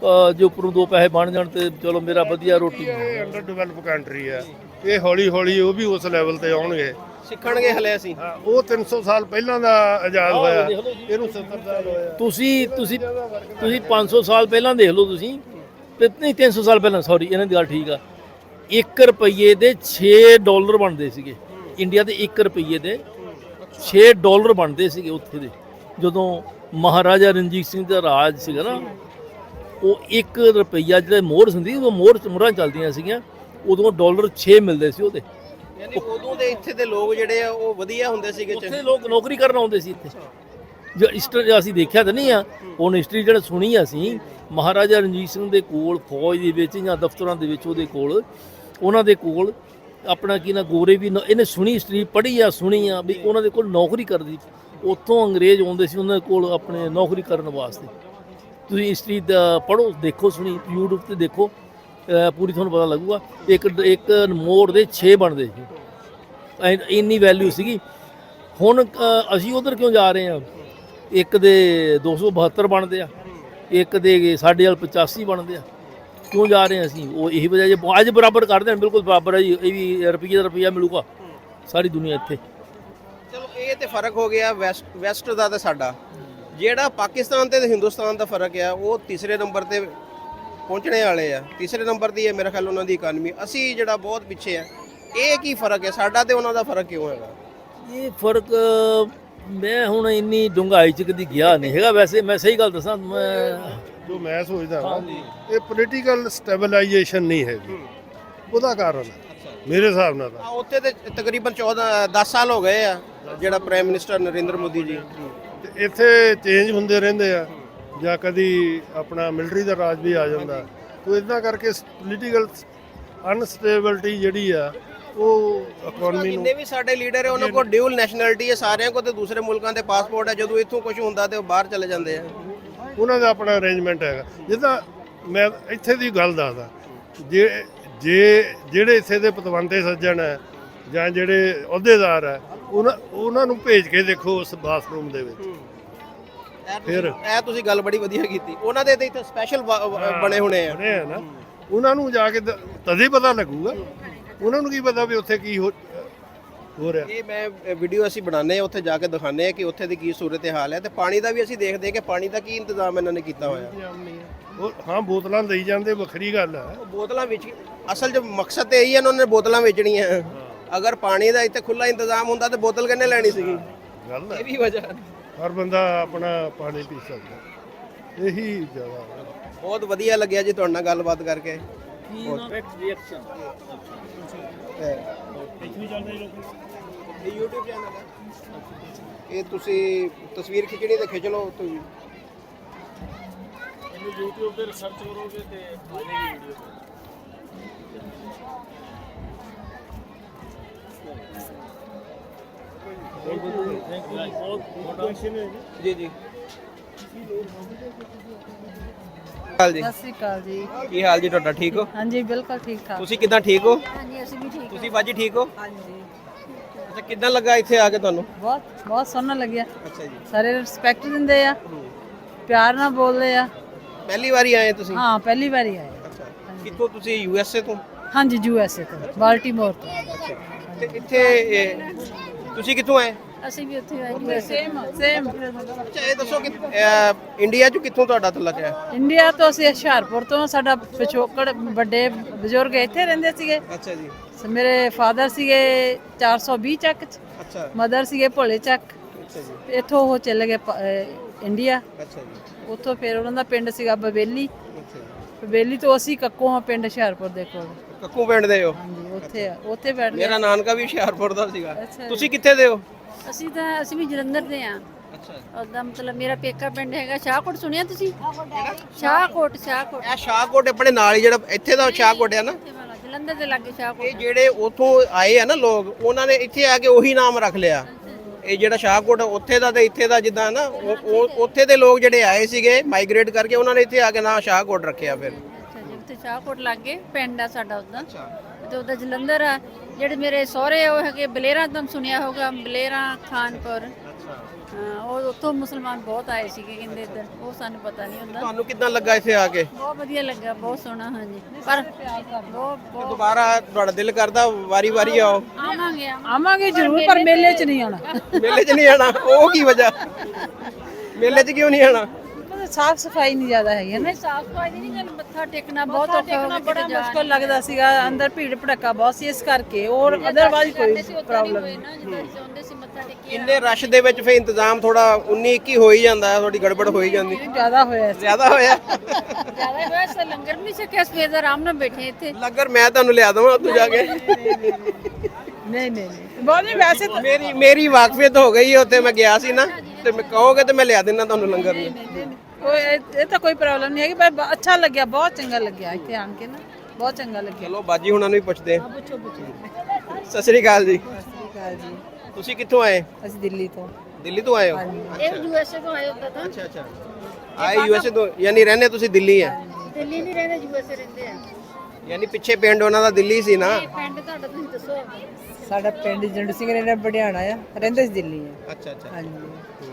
Speaker 3: ਅਹ, ਜੇ ਉੱਪਰੋਂ ਦੋ ਪੈਸੇ ਬਣ ਜਾਣ ਤੇ ਚਲੋ ਮੇਰਾ ਵਧੀਆ ਰੋਟੀ
Speaker 6: ਇਹ ਅੰਡਰ ਡਿਵੈਲਪ ਕੰਟਰੀ ਹੈ ਇਹ ਹੌਲੀ ਹੌਲੀ ਉਹ ਵੀ ਉਸ ਲੈਵਲ ਤੇ ਆਉਣਗੇ।
Speaker 2: ਸਿੱਖਣਗੇ ਹਲੇ ਅਸੀਂ।
Speaker 6: ਉਹ 300 ਸਾਲ ਪਹਿਲਾਂ ਦਾ ਆਜ਼ਾਦ ਹੋਇਆ। ਇਹਨੂੰ 70 ਸਾਲ ਹੋਇਆ।
Speaker 3: ਤੁਸੀਂ ਤੁਸੀਂ ਤੁਸੀਂ 500 ਸਾਲ ਪਹਿਲਾਂ ਦੇਖ ਲਓ ਤੁਸੀਂ। ਤੇ ਨਹੀਂ 300 ਸਾਲ ਪਹਿਲਾਂ ਸੌਰੀ ਇਹਨਾਂ ਦੀ ਗੱਲ ਠੀਕ ਆ। 1 ਰੁਪਏ ਦੇ 6 ਡਾਲਰ ਬਣਦੇ ਸੀਗੇ। ਇੰਡੀਆ ਦੇ 1 ਰੁਪਏ ਦੇ 6 ਡਾਲਰ ਬਣਦੇ ਸੀਗੇ ਉੱਥੇ ਦੇ। ਜਦੋਂ ਮਹਾਰਾਜਾ ਰਣਜੀਤ ਸਿੰਘ ਦਾ ਰਾਜ ਸੀਗਾ ਨਾ ਉਹ 1 ਰੁਪਈਆ ਜਿਹੜੇ ਮੋਹਰ ਹੁੰਦੀ ਉਹ ਮੋਹਰ ਮੁਹਰਾਂ ਚੱਲਦੀਆਂ ਸੀਗੀਆਂ ਉਦੋਂ ਡਾਲਰ 6 ਮਿਲਦੇ ਸੀ ਉਹਦੇ।
Speaker 2: ਯਾਨੀ ਉਦੋਂ ਦੇ ਇੱਥੇ ਦੇ ਲੋਕ ਜਿਹੜੇ ਆ ਉਹ ਵਧੀਆ ਹੁੰਦੇ ਸੀਗੇ
Speaker 3: ਉੱਥੇ ਲੋਕ ਨੌਕਰੀ ਕਰਨ ਆਉਂਦੇ ਸੀ ਇੱਥੇ। ਜੋ ਹਿਸਟਰੀ ਅਸੀਂ ਦੇਖਿਆ ਤਾਂ ਨਹੀਂ ਆ ਉਹ ਹਿਸਟਰੀ ਜਿਹੜਾ ਸੁਣੀ ਅਸੀਂ ਮਹਾਰਾਜਾ ਰਣਜੀਤ ਸਿੰਘ ਦੇ ਕੋਲ ਫੌਜ ਦੇ ਵਿੱਚ ਜਾਂ ਦਫ਼ਤਰਾਂ ਦੇ ਵਿੱਚ ਉਹਦੇ ਕੋਲ ਉਹਨਾਂ ਦੇ ਕੋਲ ਆਪਣਾ ਕੀ ਨਾ ਗੋਰੇ ਵੀ ਇਹਨੇ ਸੁਣੀ ਹਿਸਟਰੀ ਪੜ੍ਹੀ ਆ ਸੁਣੀ ਆ ਵੀ ਉਹਨਾਂ ਦੇ ਕੋਲ ਨੌਕਰੀ ਕਰਦੀ। ਉੱਥੋਂ ਅੰਗਰੇਜ਼ ਆਉਂਦੇ ਸੀ, ਉਹਨਾਂ ਕੋਲ ਆਪਣੇ ਨੌਕਰੀ ਕਰਨ ਵਾਸਤੇ। ਤੁਸੀਂ ਹਿਸਟਰੀ ਦਾ ਪੜ੍ਹੋ, ਦੇਖੋ, ਸੁਣੀ, YouTube ਤੇ ਦੇਖੋ ਪੂਰੀ ਤੁਹਾਨੂੰ ਪਤਾ ਲੱਗੂਗਾ। ਇੱਕ ਇੱਕ ਮੋੜ ਦੇ 6 ਬਣਦੇ ਸੀ। ਇੰਨੀ ਵੈਲਿਊ ਸੀਗੀ। ਹੁਣ ਅਸੀਂ ਉਧਰ ਕਿਉਂ ਜਾ ਰਹੇ ਹਾਂ? ਇੱਕ ਦੇ 272 ਬਣਦੇ ਆ, ਇੱਕ ਦੇ ਸਾਡੇ ਵਾਲ 85 ਬਣਦੇ ਆ। ਕਿਉਂ ਜਾ ਰਹੇ ਹਾਂ ਅਸੀਂ? ਉਹ ਇਹੀ ਵਜ੍ਹਾ ਜੇ ਅੱਜ ਬਰਾਬਰ ਕਰਦੇ ਦੇਣ ਬਿਲਕੁਲ ਬਰਾਬਰ ਹੈ ਜੀ। ਇਹ ਵੀ ਰੁਪਈਏ ਦਾ ਰੁਪਈਆ ਮਿਲੂਗਾ ਸਾਰੀ ਦੁਨੀਆ ਇੱਥੇ।
Speaker 2: ਇਹ ਤੇ ਫ਼ਰਕ ਹੋ ਗਿਆ ਵੈਸਟ ਵੈਸਟ ਦਾ ਤੇ ਸਾਡਾ। ਜਿਹੜਾ ਪਾਕਿਸਤਾਨ ਤੇ ਹਿੰਦੁਸਤਾਨ ਦਾ ਫ਼ਰਕ ਆ ਉਹ ਤੀਸਰੇ ਨੰਬਰ ਤੇ ਪਹੁੰਚਣੇ ਵਾਲੇ ਆ। ਤੀਸਰੇ ਨੰਬਰ ਦੀ ਹੈ ਮੇਰੇ ਖਿਆਲ ਉਹਨਾਂ ਦੀ ਇਕਾਨਮੀ ਅਸੀਂ ਜਿਹੜਾ ਬਹੁਤ ਪਿੱਛੇ ਆ ਇਹ ਕੀ ਫ਼ਰਕ ਹੈ ਸਾਡਾ ਤੇ ਉਹਨਾਂ ਦਾ ਫ਼ਰਕ ਕਿਉਂ ਹੈਗਾ?
Speaker 3: ਇਹ ਫ਼ਰਕ ਮੈਂ ਹੁਣ ਇੰਨੀ ਡੂੰਘਾਈ ਚ ਕਦੀ ਗਿਆ ਨਹੀਂ ਹੈਗਾ। ਵੈਸੇ ਮੈਂ ਸਹੀ ਗੱਲ ਦੱਸਾਂ ਮੈਂ
Speaker 6: ਜੋ ਮੈਂ ਸੋਚਦਾ ਨਾ ਇਹ ਪੋਲੀਟੀਕਲ ਸਟੈਬਲਾਈਜੇਸ਼ਨ ਨਹੀਂ ਹੈਗੀ। ਉਹਦਾ ਕਾਰਨ ਹੈ। ਮੇਰੇ ਹਿਸਾਬ ਨਾਲ ਤਾਂ।
Speaker 2: ਆ ਉੱਥੇ ਤੇ ਤਕਰੀਬਨ 14 10 ਸਾਲ ਹੋ ਗਏ ਆ ਜਿਹੜਾ ਪ੍ਰਾਈਮ ਮਿਨਿਸਟਰ ਨਰਿੰਦਰ ਮੋਦੀ ਜੀ।
Speaker 6: ਤੇ ਇੱਥੇ ਚੇਂਜ ਹੁੰਦੇ ਰਹਿੰਦੇ ਆ ਜਾਂ ਕਦੀ ਆਪਣਾ ਮਿਲਟਰੀ ਦਾ ਰਾਜ ਵੀ ਆ ਜਾਂਦਾ। ਤੋ ਇਦਾਂ ਕਰਕੇ ਪੋਲੀਟੀਕਲ ਅਨਸਟੇਬਿਲਟੀ ਜਿਹੜੀ ਆ ਉਹ ਇਕਨੋਮੀ ਨੂੰ
Speaker 2: ਜਿੰਨੇ ਵੀ ਸਾਡੇ ਲੀਡਰ ਹੈ ਉਹਨਾਂ ਕੋਲ ਡਿਊਲ ਨੈਸ਼ਨੈਲਿਟੀ ਹੈ ਸਾਰਿਆਂ ਕੋਲ ਤੇ ਦੂਸਰੇ ਮੁਲਕਾਂ ਦੇ ਪਾਸਪੋਰਟ ਹੈ ਜਦੋਂ ਇੱਥੋਂ ਕੁਝ ਹੁੰਦਾ ਤੇ ਉਹ ਬਾਹਰ ਚਲੇ ਜਾਂਦੇ ਆ।
Speaker 6: ਉਹਨਾਂ ਦਾ ਆਪਣਾ ਅਰੇਂਜਮੈਂਟ ਹੈਗਾ। ਜਿੱਦਾਂ ਮੈਂ ਇੱਥੇ ਦੀ ਗੱਲ ਦੱਸਦਾ ਜੇ ਜੇ ਜਿਹੜੇ ਇੱਥੇ ਦੇ ਪਤਵੰਤੇ ਸੱਜਣ ਹੈ ਜਾਂ ਜਿਹੜੇ ਅਹੁਦੇਦਾਰ ਹੈ ਉਹਨਾਂ ਉਹਨਾਂ ਨੂੰ ਭੇਜ ਕੇ ਦੇਖੋ ਉਸ ਬਾਥਰੂਮ ਦੇ ਵਿੱਚ।
Speaker 2: ਇਹ ਤੁਸੀਂ-
Speaker 6: ਫਿਰ?
Speaker 2: ਇਹ ਤੁਸੀਂ ਗੱਲ ਬੜੀ ਵਧੀਆ ਕੀਤੀ। ਉਹਨਾਂ ਦੇ ਤੇ ਇੱਥੇ ਸਪੈਸ਼ਲ ਬਣੇ ਹੋਣੇ ਆ।
Speaker 6: ਬਣੇ ਆ ਨਾ। ਉਹਨਾਂ ਨੂੰ ਜਾ ਕੇ ਦ- ਤਦੇ ਪਤਾ ਲੱਗੂਗਾ। ਉਹਨਾਂ ਨੂੰ ਕੀ ਪਤਾ ਵੀ ਉੱਥੇ ਕੀ ਹੋ ਹੋ ਰਿਹਾ।
Speaker 2: ਇਹ ਮੈਂ ਵੀਡੀਓ ਅਸੀਂ ਬਣਾਉਂਦੇ ਆ ਉੱਥੇ ਜਾ ਕੇ ਦਿਖਾਉਂਦੇ ਆ ਕਿ ਉੱਥੇ ਦੀ ਕੀ ਸੂਰਤ ਹਾਲ ਹੈ। ਤੇ ਪਾਣੀ ਦਾ ਵੀ ਅਸੀਂ ਦੇਖਦੇ ਹਾਂ ਕਿ ਪਾਣੀ ਦਾ ਕੀ ਇੰਤਜ਼ਾਮ ਇਹਨਾਂ ਨੇ ਕੀਤਾ ਹੋਇਆ।
Speaker 6: ਉਹ ਹਾਂ ਬੋਤਲਾਂ ਦੇਈ ਜਾਂਦੇ ਵੱਖਰੀ ਗੱਲ ਹੈ।
Speaker 2: ਉਹ ਬੋਤਲਾਂ ਵਿੱਚ ਅਸਲ ਜੋ ਮਕਸਦ ਤੇ ਇਹੀ ਹੈ ਉਹਨਾਂ ਨੇ ਬੋਤਲਾਂ ਵੇਚਣੀਆਂ। ਅਗਰ ਪਾਣੀ ਦਾ ਇੱਥੇ ਖੁੱਲਾ ਇੰਤਜ਼ਾਮ ਹੁੰਦਾ ਤੇ ਬੋਤਲ ਕਿੰਨੇ ਲੈਣੀ ਸੀਗੀ?
Speaker 6: ਗੱਲ ਹੈ।
Speaker 2: ਇਹ ਵੀ ਵਜ੍ਹਾ
Speaker 6: ਹਰ ਬੰਦਾ ਆਪਣਾ ਪਾਣੀ ਪੀ ਸਕਦਾ। ਇਹੀ ਜਗ੍ਹਾ ਹੈ।
Speaker 2: ਬਹੁਤ ਵਧੀਆ ਲੱਗਿਆ ਜੀ ਤੁਹਾਡੇ ਨਾਲ ਗੱਲਬਾਤ ਕਰਕੇ। ਇਹ YouTube ਚੈਨਲ ਹੈ। ਇਹ ਤੁਸੀਂ ਤਸਵੀਰ ਖਿੱਚਣੀ ਤੇ ਖਿੱਚ ਲਓ ਤੁਸੀਂ। ਜੀ ਜੀ ਹਾਲ ਜੀ
Speaker 7: ਸਤਿ ਸ੍ਰੀ ਅਕਾਲ ਜੀ।
Speaker 2: ਕੀ ਹਾਲ ਜੀ ਤੁਹਾਡਾ ਠੀਕ ਹੋ?
Speaker 7: ਹਾਂਜੀ ਬਿਲਕੁਲ ਠੀਕ ਠਾਕ।
Speaker 2: ਤੁਸੀਂ ਕਿਦਾਂ ਠੀਕ ਹੋ?
Speaker 7: ਹਾਂਜੀ ਅਸੀਂ ਵੀ ਠੀਕ
Speaker 2: ਤੁਸੀਂ ਬਾਜੀ ਠੀਕ ਹੋ?
Speaker 7: ਹਾਂਜੀ।
Speaker 2: ਅੱਛਾ ਕਿਦਾਂ ਲੱਗਾ ਇੱਥੇ ਆ ਕੇ ਤੁਹਾਨੂੰ?
Speaker 7: ਬਹੁਤ ਬਹੁਤ ਸੋਹਣਾ ਲੱਗਿਆ।
Speaker 2: ਅੱਛਾ ਜੀ।
Speaker 7: ਸਾਰੇ ਰਿਸਪੈਕਟ ਦਿੰਦੇ ਆ। ਪਿਆਰ ਨਾਲ ਬੋਲਦੇ ਆ।
Speaker 2: ਪਹਿਲੀ ਵਾਰੀ ਆਏ ਤੁਸੀਂ?
Speaker 7: ਹਾਂ ਪਹਿਲੀ ਵਾਰੀ ਆਏ।
Speaker 2: ਅੱਛਾ। ਕਿੱਥੋਂ ਤੁਸੀਂ ਯੂ ਐਸ ਏ ਤੋਂ?
Speaker 7: ਹਾਂਜੀ ਯੂ ਐਸ ਏ ਤੋਂ ਬਾਲਟੀਮੋਰ ਤੋਂ।
Speaker 2: ਤੇ ਇੱਥੇ ਇਹ, ਤੁਸੀਂ ਕਿੱਥੋਂ ਆਏ?
Speaker 7: ਅਸੀਂ ਵੀ ਉੱਥੇ ਆਏ ਯੂ ਐਸ ਏ ਸੇਮ
Speaker 2: ਅੱਛਾ ਇਹ ਦੱਸੋ ਕਿ ਅਹ, ਇੰਡੀਆ ਚ ਕਿੱਥੋਂ ਤੁਹਾਡਾ ਤਲਕ ਹੈ?
Speaker 7: ਇੰਡੀਆ ਤੋਂ ਅਸੀਂ ਹੁਸ਼ਿਆਰਪੁਰ ਤੋਂ ਸਾਡਾ ਪਿਛੋਕੜ ਵੱਡੇ ਬਜ਼ੁਰਗ ਇੱਥੇ ਰਹਿੰਦੇ ਸੀਗੇ।
Speaker 2: ਅੱਛਾ ਜੀ।
Speaker 7: ਸ- ਮੇਰੇ ਫਾਦਰ ਸੀਗੇ 420 ਚੱਕ ਚ
Speaker 2: ਅੱਛਾ।
Speaker 7: ਮਦਰ ਸੀਗੇ ਭੋਲੇ ਚੱਕ।
Speaker 2: ਅੱਛਾ ਜੀ।
Speaker 7: ਇੱਥੋਂ ਉਹ ਚਲੇ ਗਏ ਪ- ਅਹ ਇੰਡੀਆ।
Speaker 2: ਅੱਛਾ ਜੀ।
Speaker 7: ਉੱਥੋਂ ਫਿਰ ਉਹਨਾਂ ਦਾ ਪਿੰਡ ਸੀਗਾ ਬਵੇਲੀ। ਬਵੇਲੀ ਤੋਂ ਅਸੀਂ ਕੱਕੋਂ ਆ ਪਿੰਡ ਹੁਸ਼ਿਆਰਪੁਰ ਦੇ ਕੋਲ।
Speaker 2: ਕੱਕੂ ਪਿੰਡ ਦੇ ਹੋ?
Speaker 7: ਹਾਂਜੀ ਉੱਥੇ ਆ ਉੱਥੇ ਬੈਠਦੇ
Speaker 2: ਮੇਰਾ ਨਾਨਕਾ ਵੀ ਹੁਸ਼ਿਆਰਪੁਰ ਦਾ ਸੀਗਾ।
Speaker 7: ਅੱਛਾ
Speaker 2: ਤੁਸੀਂ ਕਿੱਥੇ ਦੇ ਹੋ?
Speaker 8: ਅਸੀਂ ਤਾਂ ਅਸੀਂ ਵੀ ਜਲੰਧਰ ਦੇ ਆ।
Speaker 2: ਅੱਛਾ
Speaker 8: ਉਹਦਾ ਮਤਲਬ ਮੇਰਾ ਪੇਕਾ ਪਿੰਡ ਹੈਗਾ ਸ਼ਾਹਕੋਟ ਸੁਣਿਆ ਤੁਸੀਂ? ਸ਼ਾਹਕੋਟ ਸ਼ਾਹਕੋਟ
Speaker 2: ਇਹ ਸ਼ਾਹਕੋਟ ਆਪਣੇ ਨਾਲ ਹੀ ਜਿਹੜਾ ਇੱਥੇ ਦਾ ਸ਼ਾਹਕੋਟ ਹੈ ਨਾ?
Speaker 8: ਇੱਥੇ ਵਾਲਾ ਜਲੰਧਰ ਦੇ ਲਾਗੇ ਸ਼ਾਹਕੋਟ
Speaker 2: ਇਹ ਜਿਹੜੇ ਉਥੋਂ ਆਏ ਆ ਨਾ ਲੋਕ ਉਹਨਾਂ ਨੇ ਇੱਥੇ ਆ ਕੇ ਉਹੀ ਨਾਮ ਰੱਖ ਲਿਆ। ਇਹ ਜਿਹੜਾ ਸ਼ਾਹਕੋਟ ਉੱਥੇ ਦਾ ਤੇ ਇੱਥੇ ਦਾ ਜਿੱਦਾਂ ਨਾ ਉਹ- ਉਹ ਉੱਥੇ ਦੇ ਲੋਕ ਜਿਹੜੇ ਆਏ ਸੀਗੇ ਮਾਈਗ੍ਰੇਟ ਕਰਕੇ ਉਹਨਾਂ ਨੇ ਇੱਥੇ ਆ ਕੇ ਨਾਂ ਸ਼ਾਹਕੋਟ ਰੱਖਿਆ ਫਿਰ।
Speaker 8: ਅੱਛਾ ਜੀ ਉੱਥੇ ਸ਼ਾਹਕੋਟ ਲਾਗੇ ਪਿੰਡ ਆ ਸਾਡਾ ਉਹਦਾ ਤੇ ਉਹਦਾ ਜਲੰਧਰ ਆ ਜਿਹੜੇ ਮੇਰੇ ਸਹੁਰੇ ਉਹ ਹੈਗੇ ਬਲੇਰਾ ਤੁਮ ਸੁਣਿਆ ਹੋਗਾ ਬਲੇਰਾ ਖਾਨਪੁਰ। ਹਾਂ ਉਹ ਉੱਥੋਂ ਮੁਸਲਮਾਨ ਬਹੁਤ ਆਏ ਸੀਗੇ ਕਹਿੰਦੇ ਇੱਧਰ। ਉਹ ਸਾਨੂੰ ਪਤਾ ਨਹੀਂ ਹੁੰਦਾ।
Speaker 2: ਤੁਹਾਨੂੰ ਕਿਦਾਂ ਲੱਗਾ ਇੱਥੇ ਆ ਕੇ?
Speaker 8: ਬਹੁਤ ਵਧੀਆ ਲੱਗਾ ਬਹੁਤ ਸੋਹਣਾ ਹਾਂਜੀ। ਪਰ ਬਹੁਤ ਬਹੁਤ।
Speaker 2: ਦੁਬਾਰਾ ਤੁਹਾਡਾ ਦਿਲ ਕਰਦਾ ਵਾਰੀ-ਵਾਰੀ ਆਓ।
Speaker 8: ਆਵਾਂਗੇ ਆਵਾਂਗੇ।
Speaker 7: ਆਵਾਂਗੇ ਜ਼ਰੂਰ ਪਰ ਮੇਲੇ 'ਚ ਨਹੀਂ ਆਉਣਾ।
Speaker 2: ਮੇਲੇ 'ਚ ਨਹੀਂ ਆਣਾ? ਉਹ ਕੀ ਵਜ੍ਹਾ? ਮੇਲੇ 'ਚ ਕਿਉਂ ਨਹੀਂ ਆਣਾ?
Speaker 7: ਸਾਫ਼ ਸਫ਼ਾਈ ਨਹੀਂ ਜ਼ਿਆਦਾ ਹੈਗੀ ਨਾ
Speaker 8: ਸਾਫ਼ ਸਫ਼ਾਈ ਦੀ ਨਹੀਂ ਗੱਲ ਮੱਥਾ ਟੇਕਣਾ ਬਹੁਤ ਔਖਾ
Speaker 7: ਬੜਾ ਮੁਸ਼ਕਲ ਲੱਗਦਾ ਸੀਗਾ ਅੰਦਰ ਭੀੜ ਭੜੱਕਾ ਬਹੁਤ ਸੀ ਇਸ ਕਰਕੇ ਔਰ ਅਦਰਵਾਈਜ਼ ਕੋਈ ਪ੍ਰੋਬਲਮ
Speaker 8: ਹੋਏ ਨਾ ਜਿੱਦਾਂ ਅਸੀਂ ਚਾਹੁੰਦੇ ਸੀ ਮੱਥਾ ਟੇਕੀਏ
Speaker 2: ਇੰਨੇ ਰਸ਼ ਦੇ ਵਿੱਚ ਫੇ ਇੰਤਜ਼ਾਮ ਥੋੜਾ 19 21 ਹੋ ਹੀ ਜਾਂਦਾ ਹੈ ਥੋੜੀ ਗੜਬੜ ਹੋ ਹੀ ਜਾਂਦੀ
Speaker 7: ਨਹੀਂ ਜ਼ਿਆਦਾ ਹੋਇਆ ਸੀ
Speaker 2: ਜ਼ਿਆਦਾ ਹੋਇਆ
Speaker 8: ਜ਼ਿਆਦਾ ਹੋਇਆ ਸਾ ਲੰਗਰ ਵੀ ਨਹੀਂ ਛਕਿਆ ਸਵੇਰ ਦਾ ਆਰਾਮ ਨਾਲ ਬੈਠੇ ਇੱਥੇ
Speaker 2: ਲੰਗਰ ਮੈਂ ਤੁਹਾਨੂੰ ਲਿਆ ਦਵਾਂ ਉੱਥੇ ਜਾ ਕੇ
Speaker 7: ਨਹੀਂ ਨਹੀਂ ਨਹੀਂ ਬਹੁਤ ਨਹੀਂ ਵੈਸੇ
Speaker 2: ਮੇਰੀ ਮੇਰੀ ਵਾਕਫੀਅਤ ਹੋ ਗਈ ਉੱਥੇ ਮੈਂ ਗਿਆ ਸੀ ਨਾ ਤੇ ਮੈਂ ਕਹੋਗੇ ਤੇ ਮੈਂ ਲਿਆ ਦਿੰਦਾ ਤੁਹਾਨੂੰ ਲੰਗਰ ਵੀ
Speaker 7: ਕੋਈ ਇਹ ਇਹ ਤਾਂ ਕੋਈ ਪ੍ਰੋਬਲਮ ਨਹੀਂ ਹੈਗੀ ਪਰ ਬ- ਅੱਛਾ ਲੱਗਿਆ ਬਹੁਤ ਚੰਗਾ ਲੱਗਿਆ ਇੱਥੇ ਆਣ ਕੇ ਨਾ। ਬਹੁਤ ਚੰਗਾ ਲੱਗਿਆ।
Speaker 2: ਚਲੋ ਬਾਜੀ ਹੁਣਾਂ ਨੂੰ ਵੀ ਪੁੱਛਦੇ ਹਾਂ। ਸਤਿ ਸ੍ਰੀ ਅਕਾਲ ਜੀ।
Speaker 7: ਸਤਿ ਜੀ।
Speaker 2: ਤੁਸੀਂ ਕਿੱਥੋਂ ਆਏ?
Speaker 7: ਅਸੀਂ ਦਿੱਲੀ ਤੋਂ।
Speaker 2: ਦਿੱਲੀ ਤੋਂ ਆਏ ਹੋ?
Speaker 8: ਇਹ ਯੂਐਸਏ ਤੋਂ ਆਏ ਹੁੰਦਾ ਤਾਂ
Speaker 2: ਅੱਛਾ ਅੱਛਾ। ਆਏ ਯੂਐਸਏ ਤੋਂ ਯਾਨੀ ਰਹਿੰਦੇ ਤੁਸੀਂ ਦਿੱਲੀ ਹੈ?
Speaker 8: ਦਿੱਲੀ ਨਹੀਂ ਰਹਿੰਦੇ ਯੂਐਸਏ ਰਹਿੰਦੇ ਆ।
Speaker 2: ਯਾਨੀ ਪਿੱਛੇ ਪਿੰਡ ਉਹਨਾਂ ਦਾ ਦਿੱਲੀ ਸੀ ਨਾ?
Speaker 8: ਇਹ ਪਿੰਡ ਤੁਹਾਡਾ ਤੁਸੀਂ ਦੱਸੋ।
Speaker 7: ਸਾਡਾ ਪਿੰਡ ਜੰਡ ਸਿੰਘ ਰੇਣਾ ਬੜਿਆਣਾ ਆ। ਰਹਿੰਦੇ ਸੀ ਦਿੱਲੀ ਆ।
Speaker 2: ਅੱਛਾ ਅੱਛਾ।
Speaker 7: ਹਾਂਜੀ।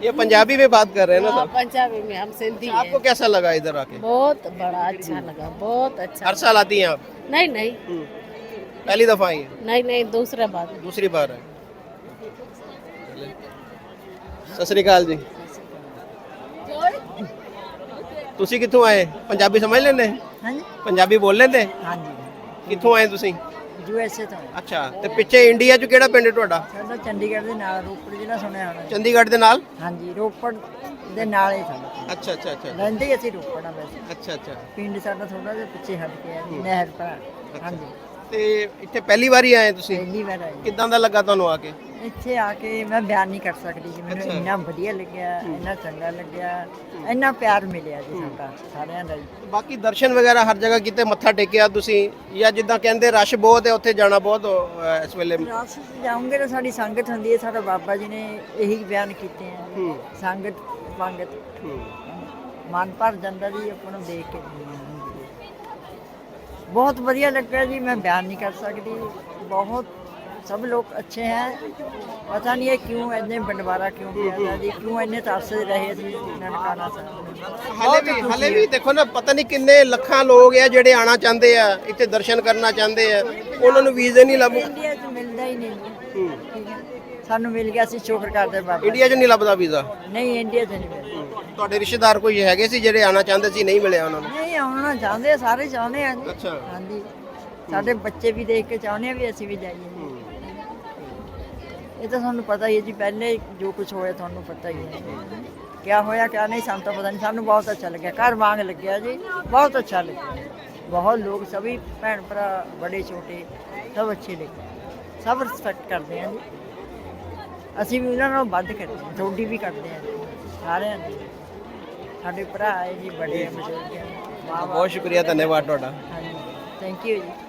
Speaker 2: یہ پنجابی میں بات کر رہے ہیں نا
Speaker 9: ہاں،
Speaker 2: پنجابی
Speaker 9: میں ہم سندھی اچھا، ہیں
Speaker 2: آپ کو کیسا لگا ادھر
Speaker 9: آ کے؟ بہت بڑا اچھا لگا
Speaker 2: بہت اچھا ہر سال آتی
Speaker 9: ہیں آپ؟
Speaker 2: نہیں نہیں۔ پہلی دفعہ
Speaker 9: آئی ہیں؟ نہیں نہیں
Speaker 2: دوسرا بار۔ دوسری بار ہے ਸਤਿ ਸ੍ਰੀ ਅਕਾਲ ਜੀ ਤੁਸੀਂ ਕਿੱਥੋਂ ਆਏ ਪੰਜਾਬੀ ਸਮਝ ਲੈਂਦੇ
Speaker 10: ਹਾਂਜੀ
Speaker 2: ਪੰਜਾਬੀ ਬੋਲ ਲੈਂਦੇ
Speaker 10: ਹਾਂਜੀ
Speaker 2: ਕਿੱਥੋਂ
Speaker 10: ਯੂਐਸਏ ਤੋਂ।
Speaker 2: ਅੱਛਾ ਤੇ ਪਿੱਛੇ ਇੰਡੀਆ 'ਚ ਕਿਹੜਾ ਪਿੰਡ ਹੈ ਤੁਹਾਡਾ?
Speaker 10: ਸਾਡਾ ਚੰਡੀਗੜ੍ਹ ਦੇ ਨਾਲ ਰੋਪੜ ਜ਼ਿਲ੍ਹਾ ਸੁਣਿਆ ਹੋਣਾ।
Speaker 2: ਚੰਡੀਗੜ੍ਹ ਦੇ ਨਾਲ?
Speaker 10: ਹਾਂਜੀ ਰੋਪੜ ਦੇ ਨਾਲ ਹੀ ਸਾਡਾ
Speaker 2: ਅੱਛਾ ਅੱਛਾ ਅੱਛਾ।
Speaker 10: ਰਹਿੰਦੇ ਹੀ ਅਸੀਂ ਰੋਪੜ ਆ ਵੈਸੇ।
Speaker 2: ਅੱਛਾ ਅੱਛਾ।
Speaker 10: ਪਿੰਡ ਸਾਡਾ ਥੋੜਾ ਜਿਹਾ ਪਿੱਛੇ ਹਟ ਕੇ ਆ ਜੀ ਨਹਿਰ ਪਰ ਹਾਂਜੀ।
Speaker 2: ਤੇ ਇੱਥੇ ਪਹਿਲੀ ਵਾਰੀ ਆਏ ਤੁਸੀਂ?
Speaker 10: ਪਹਿਲੀ ਵਾਰ ਆਈ
Speaker 2: ਕਿੱਦਾਂ ਦਾ ਲੱਗਾ ਤੁਹਾਨੂੰ ਆ ਕੇ?
Speaker 10: ਇੱਥੇ ਆ ਕੇ ਮੈਂ ਬਿਆਨ ਨਹੀਂ ਕਰ ਸਕਦੀ ਜੀ। ਮੈਨੂੰ ਇੰਨਾ ਵਧੀਆ ਲੱਗਿਆ ਇੰਨਾ ਚੰਗਾ ਲੱਗਿਆ ਇੰਨਾ ਪਿਆਰ ਮਿਲਿਆ ਜੀ ਸਾਡਾ ਸਾਰਿਆਂ ਦਾ ਜੀ।
Speaker 2: ਬਾਕੀ ਦਰਸ਼ਨ ਵਗੈਰਾ ਹਰ ਜਗ੍ਹਾ ਕਿਤੇ ਮੱਥਾ ਟੇਕਿਆ ਤੁਸੀਂ? ਜਾਂ ਜਿੱਦਾਂ ਕਹਿੰਦੇ ਰਸ਼ ਬਹੁਤ ਹੈ ਉੱਥੇ ਜਾਣਾ ਬਹੁਤ ਇਸ ਵੇਲੇ?
Speaker 10: ਰਾਸ ਜਾਉਂਗੇ ਤਾਂ ਸਾਡੀ ਸੰਗਤ ਹੁੰਦੀ ਹੈ ਸਾਡਾ ਬਾਬਾ ਜੀ ਨੇ ਇਹੀ ਬਿਆਨ ਕੀਤੇ ਆ। ਸੰਗਤ ਪੰਗਤ। ਮਨ ਭਰ ਜਾਂਦਾ ਜੀ ਆਪਾਂ ਨੂੰ ਦੇਖ ਕੇ। ਬਹੁਤ ਵਧੀਆ ਲੱਗਾ ਜੀ ਮੈਂ ਬਿਆਨ ਨਹੀਂ ਕਰ ਸਕਦੀ। ਬਹੁਤ सब लोग अच्छे हैं पता नहीं है क्यों इतने बंटवारा क्यों किया था जी क्यों इतने तरस रहे थे ननकाना साहब
Speaker 2: ਹਲੇ ਵੀ ਹਲੇ ਵੀ ਦੇਖੋ ਨਾ ਪਤਾ ਨਹੀਂ ਕਿੰਨੇ ਲੱਖਾਂ ਲੋਕ ਆ ਜਿਹੜੇ ਆਣਾ ਚਾਹੁੰਦੇ ਆ ਇੱਥੇ ਦਰਸ਼ਨ ਕਰਨਾ ਚਾਹੁੰਦੇ ਆ ਉਹਨਾਂ ਨੂੰ ਵੀਜ਼ੇ ਨਹੀਂ ਲੱਭ
Speaker 10: ਇੰਡੀਆ 'ਚ ਮਿਲਦਾ ਹੀ ਨਹੀਂ ਜੀ। ਠੀਕ ਹੈ ਸਾਨੂੰ ਮਿਲ ਗਿਆ ਸੀ ਸ਼ੁਕਰ ਕਰਦੇ ਬਾਬਾ
Speaker 2: ਇੰਡੀਆ 'ਚ ਨਹੀਂ ਲੱਭਦਾ ਵੀਜ਼ਾ
Speaker 10: ਨਹੀਂ ਇੰਡੀਆ 'ਚ ਨਹੀਂ ਮਿਲਦਾ
Speaker 2: ਤੁਹਾਡੇ ਰਿਸ਼ਤੇਦਾਰ ਕੋਈ ਹੈਗੇ ਸੀ ਜਿਹੜੇ ਆਣਾ ਚਾਹੁੰਦੇ ਸੀ ਨਹੀਂ ਮਿਲਿਆ ਉਹਨਾਂ ਨੂੰ
Speaker 10: ਨਹੀਂ ਆਉਣਾ ਚਾਹੁੰਦੇ ਆ, ਸਾਰੇ ਚਾਹੁੰਦੇ ਆ ਜੀ
Speaker 2: ਅੱਛਾ
Speaker 10: ਹਾਂਜੀ ਸਾਡੇ ਬੱਚੇ ਵੀ ਦੇਖ ਕੇ ਚਾਹੁੰਦੇ ਆ ਵੀ ਅਸੀਂ ਵੀ ਜਾਈਏ ਇਹ ਤਾਂ ਤੁਹਾਨੂੰ ਪਤਾ ਹੀ ਹੈ ਜੀ ਪਹਿਲੇ ਜੋ ਕੁਝ ਹੋਇਆ ਤੁਹਾਨੂੰ ਪਤਾ ਹੀ ਹੈ ਕਿਆ ਹੋਇਆ ਕਿਆ ਨਹੀਂ ਸਾਨੂੰ ਤਾਂ ਪਤਾ ਨਹੀਂ। ਸਾਨੂੰ ਬਹੁਤ ਅੱਛਾ ਲੱਗਿਆ। ਘਰ ਵਾਂਗ ਲੱਗਿਆ ਜੀ। ਬਹੁਤ ਅੱਛਾ ਲੱਗਿਆ। ਬਹੁਤ ਲੋਕ ਸਭੀ ਭੈਣ ਭਰਾ ਬੜੇ ਛੋਟੇ ਸਭ ਅੱਛੇ ਲੱਗੇ। ਸਭ ਰਿਸਪੈਕਟ ਕਰਦੇ ਆ ਜੀ। ਅਸੀਂ ਵੀ ਉਹਨਾਂ ਨਾਲੋਂ ਵੱਧ ਕਰਦੇ ਹਾਂ। ਥੋੜੀ ਵੀ ਕਰਦੇ ਆ ਜੀ ਸਾਰਿਆਂ ਦੀ। ਸਾਡੇ ਭਰਾ ਹੈ ਜੀ ਬੜੇ ਬਜ਼ੁਰਗ ਹੈ
Speaker 2: ਬਹੁਤ ਸ਼ੁਕਰੀਆ ਧੰਨਵਾਦ ਤੁਹਾਡਾ।
Speaker 10: ਹਾਂਜੀ। ਥੈਂਕ ਯੂ ਜੀ।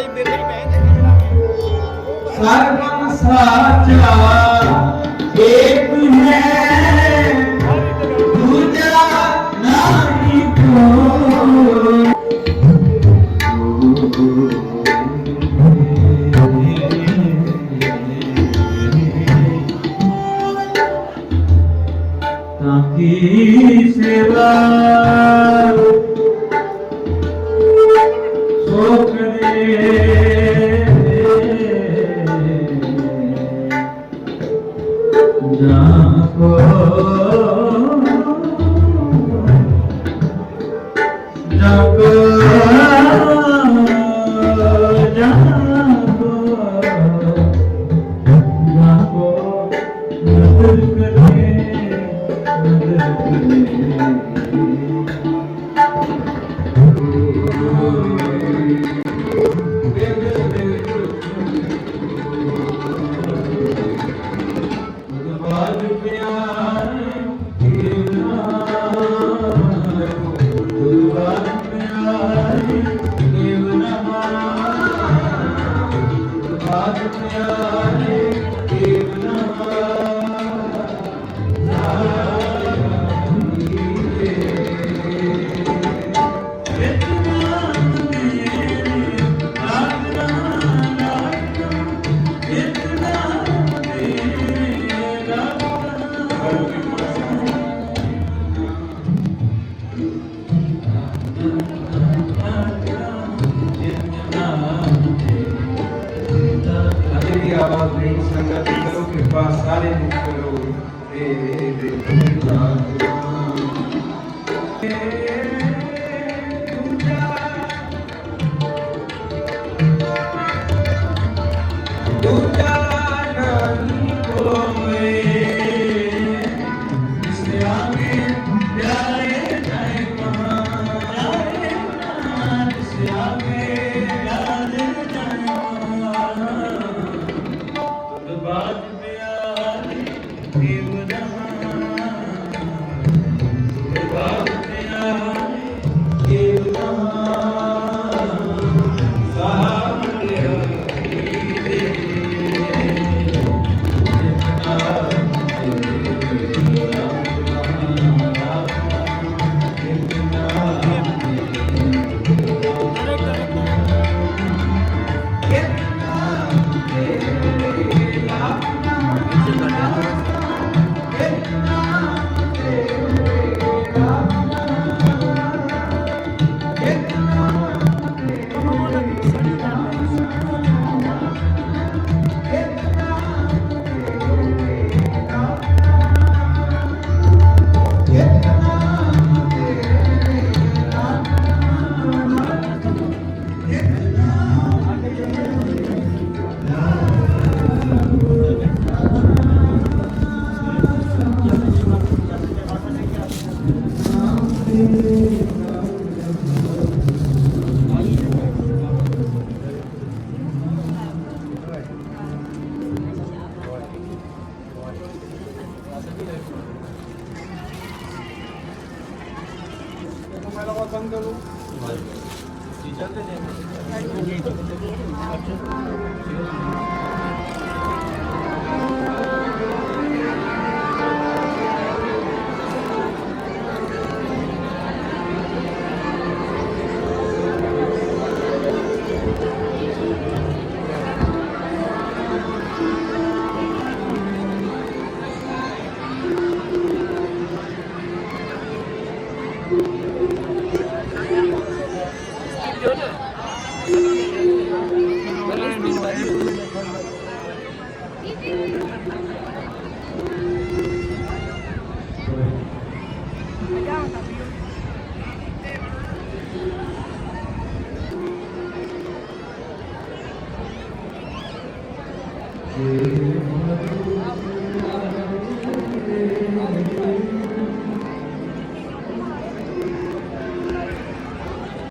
Speaker 10: ਦੇ ਮੇਰੇ ਹੀ ਬਹਿ ਜਾਣਾ ਸਰਬੰ ਸਾਚਾ ਏਕ ਹੈ। ਦੂਜਾ ਨਾਹੀ ਕੋ ਤਾਂ ਕੀ ਸੇਵਾ